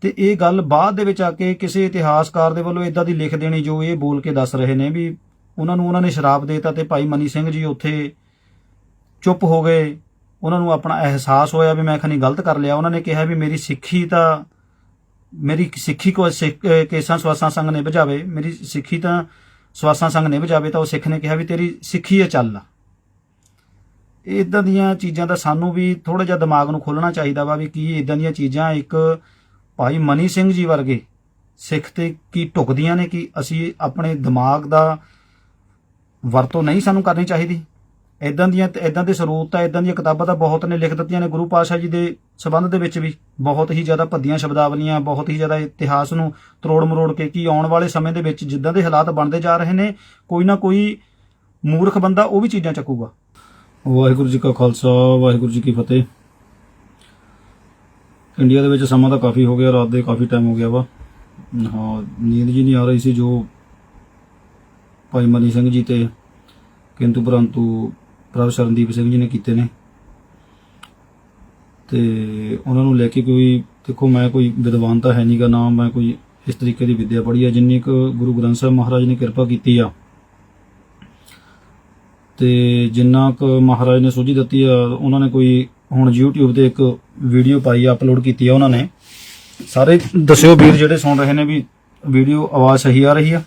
ਤੇ ਇਹ ਗੱਲ ਬਾਅਦ ਦੇ ਵਿੱਚ ਆ ਕੇ ਕਿਸੇ ਇਤਿਹਾਸਕਾਰ ਦੇ ਵੱਲੋਂ ਇਦਾਂ ਦੀ ਲਿਖ ਦੇਣੀ ਜੋ ਇਹ ਬੋਲ ਕੇ ਦੱਸ ਰਹੇ ਨੇ ਵੀ ਉਹਨਾਂ ਨੂੰ ਉਹਨਾਂ ਨੇ ਸ਼ਰਾਪ ਦੇਤਾ ਤੇ ਭਾਈ ਮਨੀ ਸਿੰਘ ਜੀ ਉੱਥੇ ਚੁੱਪ ਹੋ ਗਏ। ਉਹਨਾਂ ਨੂੰ ਆਪਣਾ ਅਹਿਸਾਸ ਹੋਇਆ ਵੀ ਮੈਂ ਖਨੀ ਗਲਤ ਕਰ ਲਿਆ। ਉਹਨਾਂ ਨੇ ਕਿਹਾ ਵੀ ਮੇਰੀ ਸਿੱਖੀ ਤਾਂ ਮੇਰੀ ਸਿੱਖੀ ਕੋ ਸਿੱਖ- ਕੇਸਾਂ ਸਵਾਸਾਂ ਸੰਗ ਨੇ ਬੁਝਾਵੇ ਮੇਰੀ ਸਿੱਖੀ ਤਾਂ ਸਵਾਸਾਂ ਸੰਗ ਨੇ ਬੁਝਾਵੇ ਤਾਂ ਉਹ ਸਿੱਖ ਨੇ ਕਿਹਾ ਵੀ ਤੇਰੀ ਸਿੱਖੀ ਹੈ, ਚੱਲ। ਇਦਾਂ ਦੀਆਂ ਚੀਜ਼ਾਂ ਦਾ ਸਾਨੂੰ ਵੀ ਥੋੜਾ ਜਿਹਾ ਦਿਮਾਗ ਨੂੰ ਖੋਲਣਾ ਚਾਹੀਦਾ ਵਾ ਵੀ ਕੀ ਇਦਾਂ ਦੀਆਂ ਚੀਜ਼ਾਂ ਇੱਕ ਭਾਈ ਮਨੀ ਸਿੰਘ ਜੀ ਵਰਗੇ ਸਿੱਖ ਤੇ ਕੀ ਢੁਕਦੀਆਂ ਨੇ ਕਿ ਅਸੀਂ ਆਪਣੇ ਦਿਮਾਗ ਦਾ ਵਰਤੋਂ ਨਹੀਂ ਸਾਨੂੰ ਕਰਨੀ ਚਾਹੀਦੀ? ਇਦਾਂ ਦੀਆਂ ਇਦਾਂ ਦੇ ਸਰੋਤ ਤਾਂ ਇਦਾਂ ਦੀਆਂ ਕਿਤਾਬਾਂ ਤਾਂ ਬਹੁਤ ਨੇ, ਲਿਖ ਦਿੱਤੀਆਂ ਨੇ ਗੁਰੂ ਪਾਤਸ਼ਾਹ ਜੀ ਦੇ ਸਬੰਧ ਦੇ ਵਿੱਚ ਵੀ। ਬਹੁਤ ਹੀ ਜ਼ਿਆਦਾ ਭੱਦੀਆਂ ਸ਼ਬਦਾਵਲੀਆਂ, ਬਹੁਤ ਹੀ ਜ਼ਿਆਦਾ ਇਤਿਹਾਸ ਨੂੰ ਤਰੋੜ ਮਰੋੜ ਕੇ ਕੀ ਆਉਣ ਵਾਲੇ ਸਮੇਂ ਦੇ ਵਿੱਚ ਜਿੱਦਾਂ ਦੇ ਹਾਲਾਤ ਬਣਦੇ ਜਾ ਰਹੇ ਨੇ, ਕੋਈ ਨਾ ਕੋਈ ਮੂਰਖ ਬੰਦਾ ਉਹ ਵੀ ਚੀਜ਼ਾਂ ਚੱਕੂਗਾ। ਵਾਹਿਗੁਰੂ ਜੀ ਕਾ ਖਾਲਸਾ, ਵਾਹਿਗੁਰੂ ਜੀ ਕੀ ਫਤਿਹ। ਇੰਡੀਆ ਦੇ ਵਿੱਚ ਸਮਾਂ ਤਾਂ ਕਾਫੀ ਹੋ ਗਿਆ, ਰਾਤ ਦੇ ਕਾਫੀ ਟਾਈਮ ਹੋ ਗਿਆ ਵਾ। ਹਾਂ, ਨੀਂਦ ਜੀ ਨਹੀਂ ਆ ਰਹੀ ਸੀ ਜੋ ਭਾਈ ਮਨੀ ਸਿੰਘ ਜੀ ਤੇ ਕਿੰਤੂ ਪਰੰਤੂ ਪ੍ਰਭ ਸ਼ਰਨਦੀਪ ਸਿੰਘ ਜੀ ਨੇ ਕੀਤੇ ਨੇ। ਤੇ ਉਹਨਾਂ ਨੂੰ ਲੈ ਕੇ ਕੋਈ, ਦੇਖੋ ਮੈਂ ਕੋਈ ਵਿਦਵਾਨ ਤਾਂ ਹੈ ਨਹੀਂਗਾ ਨਾ ਮੈਂ ਕੋਈ ਇਸ ਤਰੀਕੇ ਦੀ ਵਿੱਦਿਆ ਪੜ੍ਹੀ ਆ, ਜਿੰਨੀ ਕੁ ਗੁਰੂ ਗ੍ਰੰਥ ਸਾਹਿਬ ਮਹਾਰਾਜ ਨੇ ਕਿਰਪਾ ਕੀਤੀ ਆ। ਤੇ ਜਿੰਨਾ ਕੁ ਮਹਾਰਾਜ ਨੇ ਸੋਝੀ ਦਿੱਤੀ ਆ, ਉਹਨਾਂ ਨੇ ਕੋਈ ਹੁਣ YouTube ਤੇ ਇੱਕ ਵੀਡੀਓ ਪਾਈ ਆ ਅਪਲੋਡ ਕੀਤੀ ਆ ਉਹਨਾਂ ਨੇ। ਸਾਰੇ ਦੱਸਿਓ ਵੀਰ ਜਿਹੜੇ ਸੁਣ ਰਹੇ ਨੇ ਵੀ ਵੀਡੀਓ ਆਵਾਜ਼ ਸਹੀ ਆ ਰਹੀ ਆ।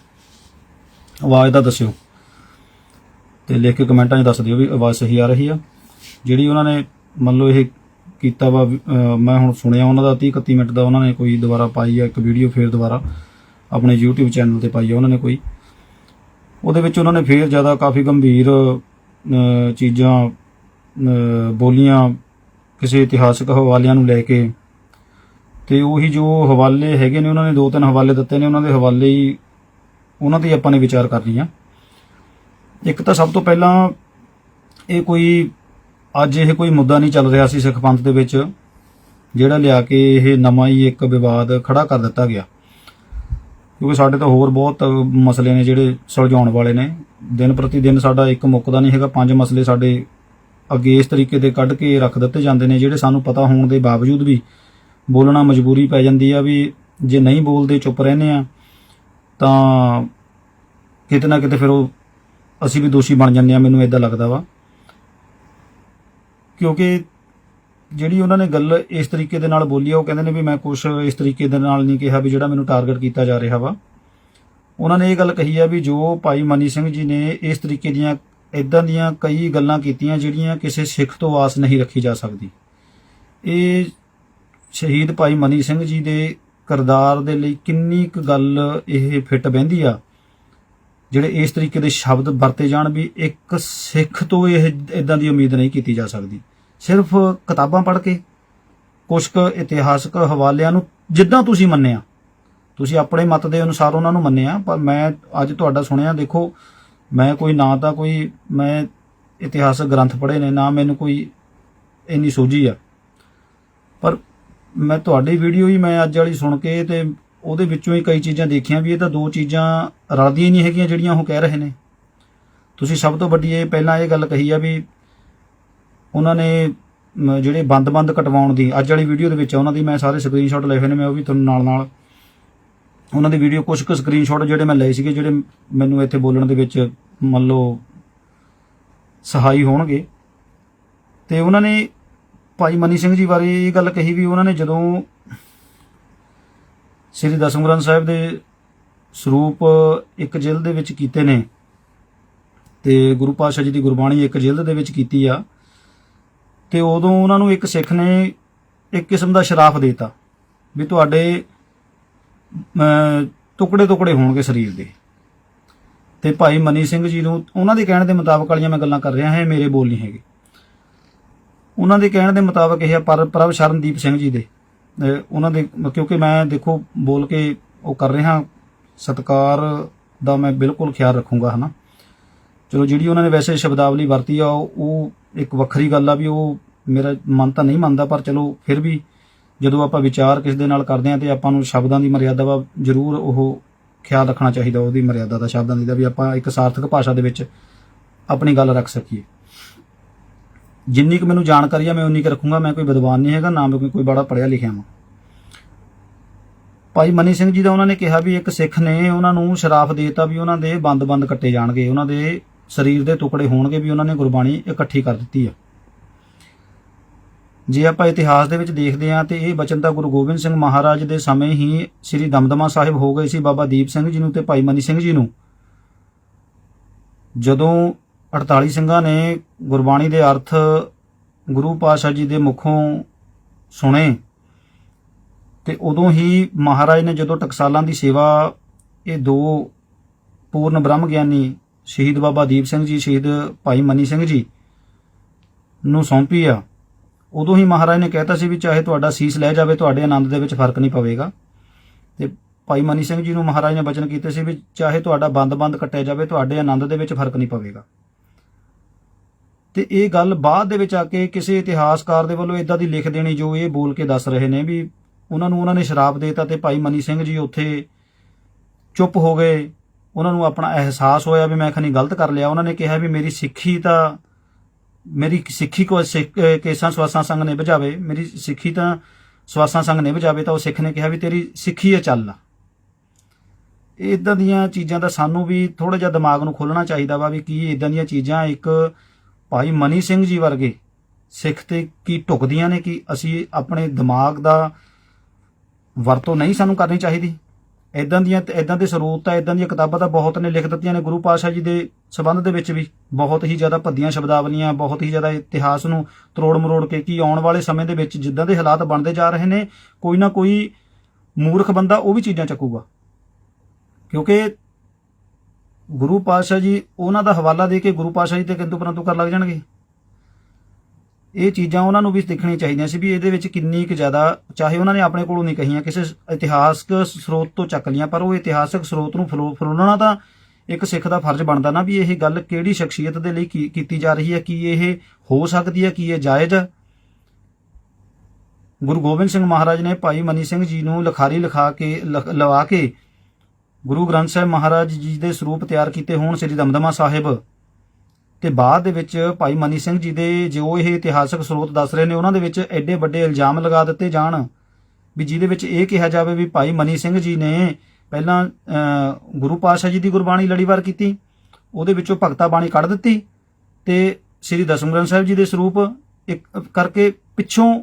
ਆਵਾਜ਼ ਦਾ ਦੱਸਿਓ। ਤੇ ਲਿਖ ਕੇ ਕਮੈਂਟਾਂ 'ਚ ਦੱਸ ਦਿਓ ਵੀ ਆਵਾਜ਼ ਸਹੀ ਆ ਰਹੀ ਆ। ਜਿਹੜੀ ਉਹਨਾਂ ਨੇ ਮੰਨ ਲਓ ਇਹ ਕੀਤਾ ਵਾ ਮੈਂ ਹੁਣ ਸੁਣਿਆ ਉਹਨਾਂ ਦਾ 30 31 ਮਿੰਟ ਦਾ ਉਹਨਾਂ ਨੇ ਕੋਈ ਦੁਬਾਰਾ ਪਾਈ ਆ ਇੱਕ ਵੀਡੀਓ ਫੇਰ ਦੁਬਾਰਾ। ਆਪਣੇ YouTube ਚੈਨਲ ਤੇ ਪਾਈ ਆ ਉਹਨਾਂ ਨੇ ਕੋਈ। ਉਹਦੇ ਵਿੱਚ ਉਹਨਾਂ ਨੇ ਫੇਰ ਜ਼ਿਆਦਾ ਕਾਫੀ ਗੰਭੀਰ ਚੀਜ਼ਾਂ ਬੋਲੀਆਂ ਕਿਸੇ ਇਤਿਹਾਸਕ ਹਵਾਲਿਆਂ ਨੂੰ ਲੈ ਕੇ। ਤੇ ਉਹੀ ਜੋ ਹਵਾਲੇ ਹੈਗੇ ਨੇ, ਉਹਨਾਂ ਨੇ ਦੋ ਤਿੰਨ ਹਵਾਲੇ ਦਿੱਤੇ ਨੇ, ਉਹਨਾਂ ਦੇ ਹਵਾਲੇ ਹੀ ਉਹਨਾਂ ਤੇ ਹੀ ਆਪਾਂ ਨੇ ਵਿਚਾਰ ਕਰਨੀ ਆ ਇੱਕ ਤਾਂ ਸਭ ਤੋਂ ਪਹਿਲਾਂ ਇਹ ਕੋਈ, ਅੱਜ ਇਹ ਕੋਈ ਮੁੱਦਾ ਨਹੀਂ ਚੱਲ ਰਿਹਾ ਸੀ ਸਿੱਖ ਪੰਥ ਦੇ ਵਿੱਚ, ਜਿਹੜਾ ਲਿਆ ਕੇ ਇਹ ਨਵਾਂ ਹੀ ਇੱਕ ਵਿਵਾਦ ਖੜਾ ਕਰ ਦਿੱਤਾ ਗਿਆ। ਕਿਉਂਕਿ ਸਾਡੇ ਤਾਂ ਹੋਰ ਬਹੁਤ ਮਸਲੇ ਨੇ ਜਿਹੜੇ ਸੁਲਝਾਉਣ ਵਾਲੇ ਨੇ। ਦਿਨ ਪ੍ਰਤੀ ਦਿਨ ਸਾਡਾ ਇੱਕ ਮੁੱਕਦਾ ਨਹੀਂ ਹੈਗਾ, ਪੰਜ ਮਸਲੇ ਸਾਡੇ ਅੱਗੇ ਇਸ ਤਰੀਕੇ ਦੇ ਕੱਢ ਕੇ ਰੱਖ ਦਿੱਤੇ ਜਾਂਦੇ ਨੇ, ਜਿਹੜੇ ਸਾਨੂੰ ਪਤਾ ਹੋਣ ਦੇ ਬਾਵਜੂਦ ਵੀ ਬੋਲਣਾ ਮਜਬੂਰੀ ਪੈ ਜਾਂਦੀ ਆ ਵੀ ਜੇ ਨਹੀਂ ਬੋਲਦੇ, ਚੁੱਪ ਰਹਿੰਦੇ ਆ, ਤਾਂ ਕਿਤੇ ਨਾ ਕਿਤੇ ਫਿਰ ਉਹ ਅਸੀਂ ਵੀ ਦੋਸ਼ੀ ਬਣ ਜਾਂਦੇ ਆ, ਮੈਨੂੰ ਇਦਾਂ ਲੱਗਦਾ ਵਾ। ਕਿਉਂਕਿ ਜਿਹੜੀ ਉਹਨਾਂ ਨੇ ਗੱਲ ਇਸ ਤਰੀਕੇ ਦੇ ਨਾਲ ਬੋਲੀ ਆ, ਉਹ ਕਹਿੰਦੇ ਨੇ ਵੀ ਮੈਂ ਕੁਝ ਇਸ ਤਰੀਕੇ ਦੇ ਨਾਲ ਨਹੀਂ ਕਿਹਾ ਵੀ ਜਿਹੜਾ ਮੈਨੂੰ ਟਾਰਗੇਟ ਕੀਤਾ ਜਾ ਰਿਹਾ ਵਾ। ਉਹਨਾਂ ਨੇ ਇਹ ਗੱਲ ਕਹੀ ਆ ਵੀ ਜੋ ਭਾਈ ਮਨੀ ਸਿੰਘ ਜੀ ਨੇ ਇਸ ਤਰੀਕੇ ਦੀਆਂ ਇਦਾਂ ਦੀਆਂ ਕਈ ਗੱਲਾਂ ਕੀਤੀਆਂ ਜਿਹੜੀਆਂ ਕਿਸੇ ਸਿੱਖ ਤੋਂ ਆਸ ਨਹੀਂ ਰੱਖੀ ਜਾ ਸਕਦੀ। ਇਹ ਸ਼ਹੀਦ ਭਾਈ ਮਨੀ ਸਿੰਘ ਜੀ ਦੇ ਕਰਦਾਰ ਦੇ ਲਈ ਕਿੰਨੀ ਕੁ ਗੱਲ ਇਹ ਫਿੱਟ ਬਹਿੰਦੀ ਆ, ਜਿਹੜੇ ਇਸ ਤਰੀਕੇ ਦੇ ਸ਼ਬਦ ਵਰਤੇ ਜਾਣ ਵੀ ਇੱਕ ਸਿੱਖ ਤੋਂ ਇਹ ਇਦਾਂ ਦੀ ਉਮੀਦ ਨਹੀਂ ਕੀਤੀ ਜਾ ਸਕਦੀ। ਸਿਰਫ ਕਿਤਾਬਾਂ ਪੜ੍ਹ ਕੇ ਕੁਝ ਕੁ ਇਤਿਹਾਸਕ ਹਵਾਲਿਆਂ ਨੂੰ ਜਿੱਦਾਂ ਤੁਸੀਂ ਮੰਨਿਆ, ਤੁਸੀਂ ਆਪਣੇ ਮਤ ਦੇ ਅਨੁਸਾਰ ਉਹਨਾਂ ਨੂੰ ਮੰਨਿਆ, ਪਰ ਮੈਂ ਅੱਜ ਤੁਹਾਡਾ ਸੁਣਿਆ ਦੇਖੋ ਮੈਂ ਕੋਈ ਨਾ ਤਾਂ ਕੋਈ, ਮੈਂ ਇਤਿਹਾਸਕ ਗ੍ਰੰਥ ਪੜ੍ਹੇ ਨੇ, ਨਾ ਮੈਨੂੰ ਕੋਈ ਇੰਨੀ ਸੋਝੀ ਆ। ਪਰ ਮੈਂ ਤੁਹਾਡੀ ਵੀਡੀਓ ਹੀ ਮੈਂ ਅੱਜ ਵਾਲੀ ਸੁਣ ਕੇ ਤੇ ਉਹਦੇ ਵਿੱਚੋਂ ਹੀ ਕਈ ਚੀਜ਼ਾਂ ਦੇਖੀਆਂ ਵੀ ਇਹ ਤਾਂ ਦੋ ਚੀਜ਼ਾਂ ਰਲਦੀਆਂ ਹੀ ਨਹੀਂ ਹੈਗੀਆਂ ਜਿਹੜੀਆਂ ਉਹ ਕਹਿ ਰਹੇ ਨੇ। ਤੁਸੀਂ ਸਭ ਤੋਂ ਵੱਡੀ ਇਹ ਪਹਿਲਾਂ ਇਹ ਗੱਲ ਕਹੀ ਆ ਵੀ ਉਹਨਾਂ ਨੇ ਜਿਹੜੇ ਬੰਦ-ਬੰਦ ਕਟਵਾਉਣ ਦੀ, ਅੱਜ ਵਾਲੀ ਵੀਡੀਓ ਦੇ ਵਿੱਚ ਉਹਨਾਂ ਦੀ ਮੈਂ ਸਾਰੇ ਸਕਰੀਨਸ਼ਾਟ ਲਏ ਹੋਏ ਨੇ, ਮੈਂ ਉਹ ਵੀ ਤੁਹਾਨੂੰ ਨਾਲ-ਨਾਲ ਉਹਨਾਂ ਦੀ ਵੀਡੀਓ ਕੁਝ ਕੁ ਸਕਰੀਨਸ਼ਾਟ ਜਿਹੜੇ ਮੈਂ ਲਏ ਸੀਗੇ, ਜਿਹੜੇ ਮੈਨੂੰ ਇੱਥੇ ਬੋਲਣ ਦੇ ਵਿੱਚ ਮੰਨ ਲਓ ਸਹਾਈ ਹੋਣਗੇ। ਤੇ ਉਹਨਾਂ ਨੇ ਭਾਈ ਮਨੀ ਸਿੰਘ ਜੀ ਬਾਰੇ ਇਹ ਗੱਲ ਕਹੀ ਵੀ ਉਹਨਾਂ ਨੇ ਜਦੋਂ ਸ੍ਰੀ ਦਸਮ ਗ੍ਰੰਥ ਸਾਹਿਬ ਦੇ ਸਰੂਪ ਇੱਕ ਜਿਲਦ ਦੇ ਵਿੱਚ ਕੀਤੇ ਨੇ ਤੇ ਗੁਰੂ ਪਾਤਸ਼ਾਹ ਜੀ ਦੀ ਗੁਰਬਾਣੀ ਇੱਕ ਜਿਲਦ ਦੇ ਵਿੱਚ ਕੀਤੀ ਆ, ਤੇ ਉਦੋਂ ਉਹਨਾਂ ਨੂੰ ਇੱਕ ਸਿੱਖ ਨੇ ਇੱਕ ਕਿਸਮ ਦਾ ਸ਼ਰਾਫ ਦੇਤਾ ਵੀ ਤੁਹਾਡੇ ਟੁਕੜੇ ਟੁਕੜੇ ਹੋਣਗੇ ਸਰੀਰ ਦੇ। ਤੇ ਭਾਈ ਮਨੀ ਸਿੰਘ ਜੀ ਨੂੰ, ਉਹਨਾਂ ਦੇ ਕਹਿਣ ਦੇ ਮੁਤਾਬਕ ਵਾਲੀਆਂ ਮੈਂ ਗੱਲਾਂ ਕਰ ਰਿਹਾ ਹਾਂ ਮੇਰੇ ਬੋਲ ਨਹੀਂ ਹੈਗੇ। ਉਹਨਾਂ ਦੇ ਕਹਿਣ ਦੇ ਮੁਤਾਬਕ ਇਹ ਆ ਪਰ ਪ੍ਰਭ ਸ਼ਰਨਦੀਪ ਸਿੰਘ ਜੀ ਦੇ। ਉਹਨਾਂ ਦੇ, ਕਿਉਂਕਿ ਮੈਂ ਦੇਖੋ, ਬੋਲ ਕੇ ਉਹ ਕਰ ਰਿਹਾ ਸਤਕਾਰ ਦਾ ਮੈਂ ਬਿਲਕੁਲ ਖਿਆਲ ਰੱਖੂੰਗਾ, ਹਨਾ। ਚਲੋ, ਜਿਹੜੀ ਉਹਨਾਂ ਨੇ ਵੈਸੇ ਸ਼ਬਦਾਵਲੀ ਵਰਤੀ ਆ, ਉਹ ਉਹ ਇੱਕ ਵੱਖਰੀ ਗੱਲ ਆ ਵੀ ਉਹ ਮੇਰਾ ਮਨ ਤਾਂ ਨਹੀਂ ਮੰਨਦਾ, ਪਰ ਚਲੋ, ਫਿਰ ਵੀ ਜਦੋਂ ਆਪਾਂ ਵਿਚਾਰ ਕਿਸੇ ਦੇ ਨਾਲ ਕਰਦੇ ਆ ਤੇ ਆਪਾਂ ਨੂੰ ਸ਼ਬਦਾਂ ਦੀ ਮਰਿਆਦਾ ਵਾ ਜ਼ਰੂਰ ਉਹ ਖਿਆਲ ਰੱਖਣਾ ਚਾਹੀਦਾ, ਉਹਦੀ ਮਰਿਆਦਾ ਦਾ, ਸ਼ਬਦਾਂ ਦੀ, ਦਾ ਵੀ ਆਪਾਂ ਇੱਕ ਸਾਰਥਕ ਭਾਸ਼ਾ ਦੇ ਵਿੱਚ ਆਪਣੀ ਗੱਲ ਰੱਖ ਸਕੀਏ। ਜਿੰਨੀ ਕੁ ਮੈਨੂੰ ਜਾਣਕਾਰੀ ਆ, ਮੈਂ ਉਨੀ ਕੁ ਰੱਖੂੰਗਾ, ਮੈਂ ਕੋਈ ਵਿਦਵਾਨ ਨਹੀਂ ਹੈਗਾ, ਨਾ ਮੈਂ ਕੋਈ- ਕੋਈ ਬੜਾ ਪੜਿਆ ਲਿਖਿਆ ਹਾਂ ਭਾਈ ਮਨੀ ਸਿੰਘ ਜੀ ਦਾ ਉਹਨਾਂ ਨੇ ਕਿਹਾ ਵੀ ਇੱਕ ਸਿੱਖ ਨੇ ਉਹਨਾਂ ਨੂੰ ਸ਼ਰਾਫ ਦੇਤਾ ਵੀ ਉਹਨਾਂ ਦੇ ਬੰਦ-ਬੰਦ ਕੱਟੇ ਜਾਣਗੇ, ਉਹਨਾਂ ਦੇ ਸਰੀਰ ਦੇ ਟੁਕੜੇ ਹੋਣਗੇ, ਵੀ ਉਹਨਾਂ ਨੇ ਗੁਰਬਾਣੀ ਇਕੱਠੀ ਕਰ ਦਿੱਤੀ ਆ। ਜੇ ਆਪਾਂ ਇਤਿਹਾਸ ਦੇ ਵਿੱਚ ਦੇਖਦੇ ਹਾਂ ਤੇ ਇਹ ਬਚਨ ਤਾਂ ਗੁਰੂ ਗੋਬਿੰਦ ਸਿੰਘ ਮਹਾਰਾਜ ਦੇ ਸਮੇਂ ਹੀ ਸ੍ਰੀ ਦਮਦਮਾ ਸਾਹਿਬ ਹੋ ਗਏ ਸੀ, ਬਾਬਾ ਦੀਪ ਸਿੰਘ ਜੀ ਨੂੰ ਤੇ ਭਾਈ ਮਨੀ ਸਿੰਘ ਜੀ ਨੂੰ। ਜਦੋਂ 48 ਸਿੰਘਾਂ ਨੇ ਗੁਰਬਾਣੀ ਦੇ ਅਰਥ ਗੁਰੂ ਪਾਤਸ਼ਾਹ ਜੀ ਦੇ ਮੁਖੋਂ ਸੁਣੇ ਤੇ ਉਦੋਂ ਹੀ ਮਹਾਰਾਜ ਨੇ ਜਦੋਂ ਟਕਸਾਲਾਂ ਦੀ ਸੇਵਾ, ਇਹ ਦੋ ਪੂਰਨ ਬ੍ਰਹਮ ਗਿਆਨੀ ਸ਼ਹੀਦ ਬਾਬਾ ਦੀਪ ਸਿੰਘ ਜੀ, ਸ਼ਹੀਦ ਭਾਈ ਮਨੀ ਸਿੰਘ ਜੀ ਨੂੰ ਸੌਂਪੀ ਆ ਉਦੋਂ ਹੀ ਮਹਾਰਾਜ ਨੇ ਕਹਿਤਾ ਸੀ ਵੀ ਚਾਹੇ ਤੁਹਾਡਾ ਸੀਸ ਲੈ ਜਾਵੇ, ਤੁਹਾਡੇ ਆਨੰਦ ਦੇ ਵਿੱਚ ਫ਼ਰਕ ਨਹੀਂ ਪਵੇਗਾ। ਤੇ ਭਾਈ ਮਨੀ ਸਿੰਘ ਜੀ ਨੂੰ ਮਹਾਰਾਜ ਨੇ ਬਚਨ ਕੀਤੇ ਸੀ ਵੀ ਚਾਹੇ ਤੁਹਾਡਾ ਬੰਦ-ਬੰਦ ਕੱਟਿਆ ਜਾਵੇ, ਤੁਹਾਡੇ ਆਨੰਦ ਦੇ ਵਿੱਚ ਫ਼ਰਕ ਨਹੀਂ ਪਵੇਗਾ। ਤੇ ਇਹ ਗੱਲ ਬਾਅਦ ਦੇ ਵਿੱਚ ਆ ਕੇ ਕਿਸੇ ਇਤਿਹਾਸਕਾਰ ਦੇ ਵੱਲੋਂ ਇਦਾਂ ਦੀ ਲਿਖ ਦੇਣੀ ਜੋ ਇਹ ਬੋਲ ਕੇ ਦੱਸ ਰਹੇ ਨੇ ਵੀ ਉਹਨਾਂ ਨੂੰ ਉਹਨਾਂ ਨੇ ਸ਼ਰਾਬ ਦੇਤਾ ਤੇ ਭਾਈ ਮਨੀ ਸਿੰਘ ਜੀ ਉੱਥੇ ਚੁੱਪ ਹੋ ਗਏ। ਉਹਨਾਂ ਨੂੰ ਆਪਣਾ ਅਹਿਸਾਸ ਹੋਇਆ ਵੀ ਮੈਂ ਖਨੀ ਗਲਤ ਕਰ ਲਿਆ। ਉਹਨਾਂ ਨੇ ਕਿਹਾ ਵੀ ਮੇਰੀ ਸਿੱਖੀ ਤਾਂ ਮੇਰੀ ਸਿੱਖੀ ਕੋ ਸਿੱਖ- ਕੇਸਾਂ ਸਵਾਸਾਂ ਸੰਗ ਨੇ ਬੁਝਾਵੇ ਮੇਰੀ ਸਿੱਖੀ ਤਾਂ ਸਵਾਸਾਂ ਸੰਗ ਨੇ ਬੁਝਾਵੇ ਤਾਂ ਉਹ ਸਿੱਖ ਨੇ ਕਿਹਾ ਵੀ ਤੇਰੀ ਸਿੱਖੀ ਹੈ, ਚੱਲ ਇਦਾਂ ਦੀਆਂ ਚੀਜ਼ਾਂ ਦਾ ਸਾਨੂੰ ਵੀ ਥੋੜਾ ਜਿਹਾ ਦਿਮਾਗ ਨੂੰ ਖੋਲਣਾ ਚਾਹੀਦਾ ਵਾ ਵੀ ਕੀ ਇਦਾਂ ਦੀਆਂ ਚੀਜ਼ਾਂ ਇੱਕ ਭਾਈ ਮਨੀ ਸਿੰਘ ਜੀ ਵਰਗੇ ਸਿੱਖ ਤੇ ਕੀ ਢੁਕਦੀਆਂ ਨੇ ਕਿ ਅਸੀਂ ਆਪਣੇ ਦਿਮਾਗ ਦਾ ਵਰਤੋਂ ਨਹੀਂ ਸਾਨੂੰ ਕਰਨੀ ਚਾਹੀਦੀ। ਇਦਾਂ ਦੀਆਂ ਇਦਾਂ ਦੇ ਸਰੋਤ ਤਾਂ ਇਦਾਂ ਦੀਆਂ ਕਿਤਾਬਾਂ ਤਾਂ ਬਹੁਤ ਨੇ, ਲਿਖ ਦਿੱਤੀਆਂ ਨੇ ਗੁਰੂ ਪਾਤਸ਼ਾਹ ਜੀ ਦੇ ਸਬੰਧ ਦੇ ਵਿੱਚ ਵੀ। ਬਹੁਤ ਹੀ ਜ਼ਿਆਦਾ ਭੱਦੀਆਂ ਸ਼ਬਦਾਵਲੀਆਂ, ਬਹੁਤ ਹੀ ਜ਼ਿਆਦਾ ਇਤਿਹਾਸ ਨੂੰ ਤਰੋੜ ਮਰੋੜ ਕੇ ਕੀ ਆਉਣ ਵਾਲੇ ਸਮੇਂ ਦੇ ਵਿੱਚ ਜਿੱਦਾਂ ਦੇ ਹਾਲਾਤ ਬਣਦੇ ਜਾ ਰਹੇ ਨੇ, ਕੋਈ ਨਾ ਕੋਈ ਮੂਰਖ ਬੰਦਾ ਉਹ ਵੀ ਚੀਜ਼ਾਂ ਚੱਕੂਗਾ। ਕਿਉਂਕਿ ਗੁਰੂ ਪਾਤਸ਼ਾਹ ਜੀ ਉਹਨਾਂ ਦਾ ਹਵਾਲਾ ਦੇ ਕੇ ਗੁਰੂ ਪਾਤਸ਼ਾਹ ਜੀ ਤੇ ਕਿੰਤੂ ਪਰੰਤੂ ਕਰ ਲੱਗ ਜਾਣਗੇ। ਇਹ ਚੀਜ਼ਾਂ ਉਹਨਾਂ ਨੂੰ ਵੀ ਦੇਖਣੀਆਂ ਚਾਹੀਦੀਆਂ ਸੀ ਵੀ ਇਹਦੇ ਵਿੱਚ ਕਿੰਨੀ ਕੁ ਜ਼ਿਆਦਾ, ਚਾਹੇ ਉਹਨਾਂ ਨੇ ਆਪਣੇ ਕੋਲੋਂ ਨਹੀਂ ਕਹੀਆਂ, ਕਿਸੇ ਇਤਿਹਾਸਕ ਸਰੋਤ ਤੋਂ ਚੱਕ ਲੀਆਂ, ਪਰ ਉਹ ਇਤਿਹਾਸਕ ਸਰੋਤ ਨੂੰ ਫਰੋ- ਫਰੋਲਣਾ ਤਾਂ ਇੱਕ ਸਿੱਖ ਦਾ ਫਰਜ਼ ਬਣਦਾ ਨਾ ਵੀ ਇਹ ਗੱਲ ਕਿਹੜੀ ਸ਼ਖਸੀਅਤ ਦੇ ਲਈ ਕੀ- ਕੀਤੀ ਜਾ ਰਹੀ ਹੈ, ਕੀ ਇਹ ਹੋ ਸਕਦੀ ਹੈ, ਕੀ ਇਹ ਜਾਇਜ਼ ਹੈ। ਗੁਰੂ ਗੋਬਿੰਦ ਸਿੰਘ ਮਹਾਰਾਜ ਨੇ ਭਾਈ ਮਨੀ ਸਿੰਘ ਜੀ ਨੂੰ ਲਿਖਾਰੀ ਲਿਖਾ ਕੇ ਲਵਾ ਕੇ ਗੁਰੂ ਗ੍ਰੰਥ ਸਾਹਿਬ ਮਹਾਰਾਜ ਜੀ ਦੇ ਸਰੂਪ ਤਿਆਰ ਕੀਤੇ ਹੋਣ ਸ੍ਰੀ ਦਮਦਮਾ ਸਾਹਿਬ। ਤੇ ਬਾਅਦ ਦੇ ਵਿੱਚ ਭਾਈ ਮਨੀ ਸਿੰਘ ਜੀ ਦੇ ਜੋ ਇਹ ਇਤਿਹਾਸਕ ਸਰੋਤ ਦੱਸ ਰਹੇ ਨੇ, ਉਹਨਾਂ ਦੇ ਵਿੱਚ ਐਡੇ ਵੱਡੇ ਇਲਜ਼ਾਮ ਲਗਾ ਦਿੱਤੇ ਜਾਣ ਵੀ ਜਿਹਦੇ ਵਿੱਚ ਇਹ ਕਿਹਾ ਜਾਵੇ ਵੀ ਭਾਈ ਮਨੀ ਸਿੰਘ ਜੀ ਨੇ ਪਹਿਲਾਂ ਗੁਰੂ ਪਾਤਸ਼ਾਹ ਜੀ ਦੀ ਗੁਰਬਾਣੀ ਲੜੀਵਾਰ ਕੀਤੀ, ਉਹਦੇ ਵਿੱਚੋਂ ਭਗਤਾ ਬਾਣੀ ਕੱਢ ਦਿੱਤੀ ਤੇ ਸ੍ਰੀ ਦਸਮ ਗ੍ਰੰਥ ਸਾਹਿਬ ਜੀ ਦੇ ਸਰੂਪ ਇੱਕ ਕਰਕੇ ਪਿੱਛੋਂ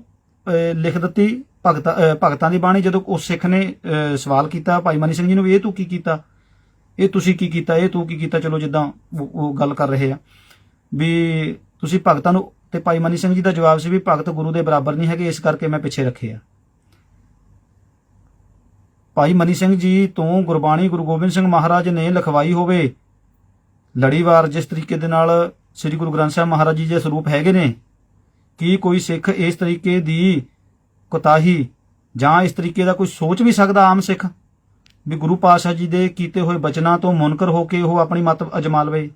ਲਿਖ ਦਿੱਤੀ ਭਗਤਾ ਭਗਤਾਂ ਦੀ ਬਾਣੀ, ਜਦੋਂ ਉਸ ਸਿੱਖ ਨੇ ਸਵਾਲ ਕੀਤਾ, ਭਾਈ ਮਨੀ ਸਿੰਘ ਜੀ ਨੂੰ ਵੀ ਇਹ ਤੂੰ ਕੀ ਕੀਤਾ? ਇਹ ਤੁਸੀਂ ਕੀ ਕੀਤਾ? ਇਹ ਤੂੰ ਕੀ ਕੀਤਾ? ਚਲੋ ਜਿੱਦਾਂ ਉਹ ਗੱਲ ਕਰ ਰਹੇ ਆ। ਵੀ ਤੁਸੀਂ ਭਗਤਾਂ ਨੂੰ, ਤੇ ਭਾਈ ਮਨੀ ਸਿੰਘ ਜੀ ਦਾ ਜਵਾਬ ਸੀ ਵੀ ਭਗਤ ਗੁਰੂ ਦੇ ਬਰਾਬਰ ਨਹੀਂ ਹੈਗੇ, ਇਸ ਕਰਕੇ ਮੈਂ ਪਿੱਛੇ ਰੱਖੇ ਆ। ਭਾਈ ਮਨੀ ਸਿੰਘ ਜੀ ਤੋਂ ਗੁਰਬਾਣੀ ਗੁਰੂ ਗੋਬਿੰਦ ਸਿੰਘ ਮਹਾਰਾਜ ਨੇ ਲਿਖਵਾਈ ਹੋਵੇ, ਲੜੀਵਾਰ ਜਿਸ ਤਰੀਕੇ ਦੇ ਨਾਲ ਸ੍ਰੀ ਗੁਰੂ ਗ੍ਰੰਥ ਸਾਹਿਬ ਮਹਾਰਾਜ ਜੀ ਦੇ ਸਰੂਪ ਹੈਗੇ ਨੇ, ਕੀ ਕੋਈ ਸਿੱਖ ਇਸ ਤਰੀਕੇ ਦੀ ਕੁਤਾਹੀ ਜਾਂ ਇਸ ਤਰੀਕੇ ਦਾ ਕੋਈ ਸੋਚ ਵੀ ਸਕਦਾ ਆਮ ਸਿੱਖ? ਵੀ ਗੁਰੂ ਪਾਤਸ਼ਾਹ ਜੀ ਦੇ ਕੀਤੇ ਹੋਏ ਬਚਨਾਂ ਤੋਂ ਮੁਨਕਰ ਹੋ ਕੇ ਉਹ ਆਪਣੀ ਮਤ ਅਜਮਾ ਲਵੇ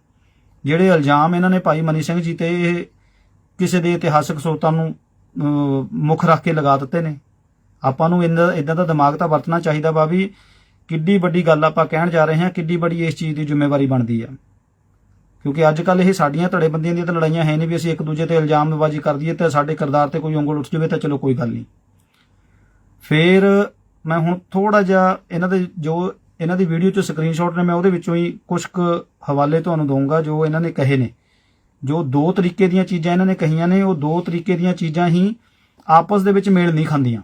ਜਿਹੜੇ ਇਲਜ਼ਾਮ ਇਹਨਾਂ ਨੇ ਭਾਈ ਮਨੀ ਸਿੰਘ ਜੀ ਤੇ ਇਹ ਕਿਸੇ ਦੇ ਇਤਿਹਾਸਕ ਸਰੋਤਾਂ ਨੂੰ ਮੁੱਖ ਰੱਖ ਕੇ ਲਗਾ ਦਿੱਤੇ ਨੇ। ਆਪਾਂ ਨੂੰ ਇਦਾਂ ਇਦਾਂ ਦਾ ਦਿਮਾਗ ਤਾਂ ਵਰਤਣਾ ਚਾਹੀਦਾ ਵਾ ਵੀ ਕਿੱਡੀ ਵੱਡੀ ਗੱਲ ਆਪਾਂ ਕਹਿਣ ਜਾ ਰਹੇ ਹਾਂ, ਕਿੱਡੀ ਵੱਡੀ ਇਸ ਚੀਜ਼ ਦੀ ਜ਼ਿੰਮੇਵਾਰੀ ਬਣਦੀ ਆ। ਕਿਉਂਕਿ ਅੱਜ ਕੱਲ ਇਹ ਸਾਡੀਆਂ ਧੜੇਬੰਦੀਆਂ ਦੀਆਂ ਤਾਂ ਲੜਾਈਆਂ ਹੈ ਨਹੀਂ ਵੀ ਅਸੀਂ ਇੱਕ ਦੂਜੇ ਤੇ ਇਲਜ਼ਾਮਬਾਜ਼ੀ ਕਰ ਦਈਏ ਤੇ ਸਾਡੇ ਕਿਰਦਾਰ ਤੇ ਕੋਈ ਉਂਗਲ ਉੱਠ ਜਾਵੇ ਤਾਂ ਚਲੋ ਕੋਈ ਗੱਲ ਨਹੀਂ। ਫਿਰ ਮੈਂ ਹੁਣ ਥੋੜਾ ਜਿਹਾ ਇਹਨਾਂ ਦੇ ਜੋ ਇਹਨਾਂ ਦੀ ਵੀਡੀਓ ਚ ਸਕਰੀਨਸ਼ਾਟ ਨੇ, ਮੈਂ ਉਹਦੇ ਵਿੱਚੋਂ ਹੀ ਕੁਝ ਕੁ ਹਵਾਲੇ ਤੁਹਾਨੂੰ ਦਊਂਗਾ ਜੋ ਇਹਨਾਂ ਨੇ ਕਹੇ ਨੇ। ਜੋ ਦੋ ਤਰੀਕੇ ਦੀਆਂ ਚੀਜ਼ਾਂ ਇਹਨਾਂ ਨੇ ਕਹੀਆਂ ਨੇ, ਉਹ ਦੋ ਤਰੀਕੇ ਦੀਆਂ ਚੀਜ਼ਾਂ ਹੀ ਆਪਸ ਦੇ ਵਿੱਚ ਮੇਲ ਨਹੀਂ ਖਾਂਦੀਆਂ।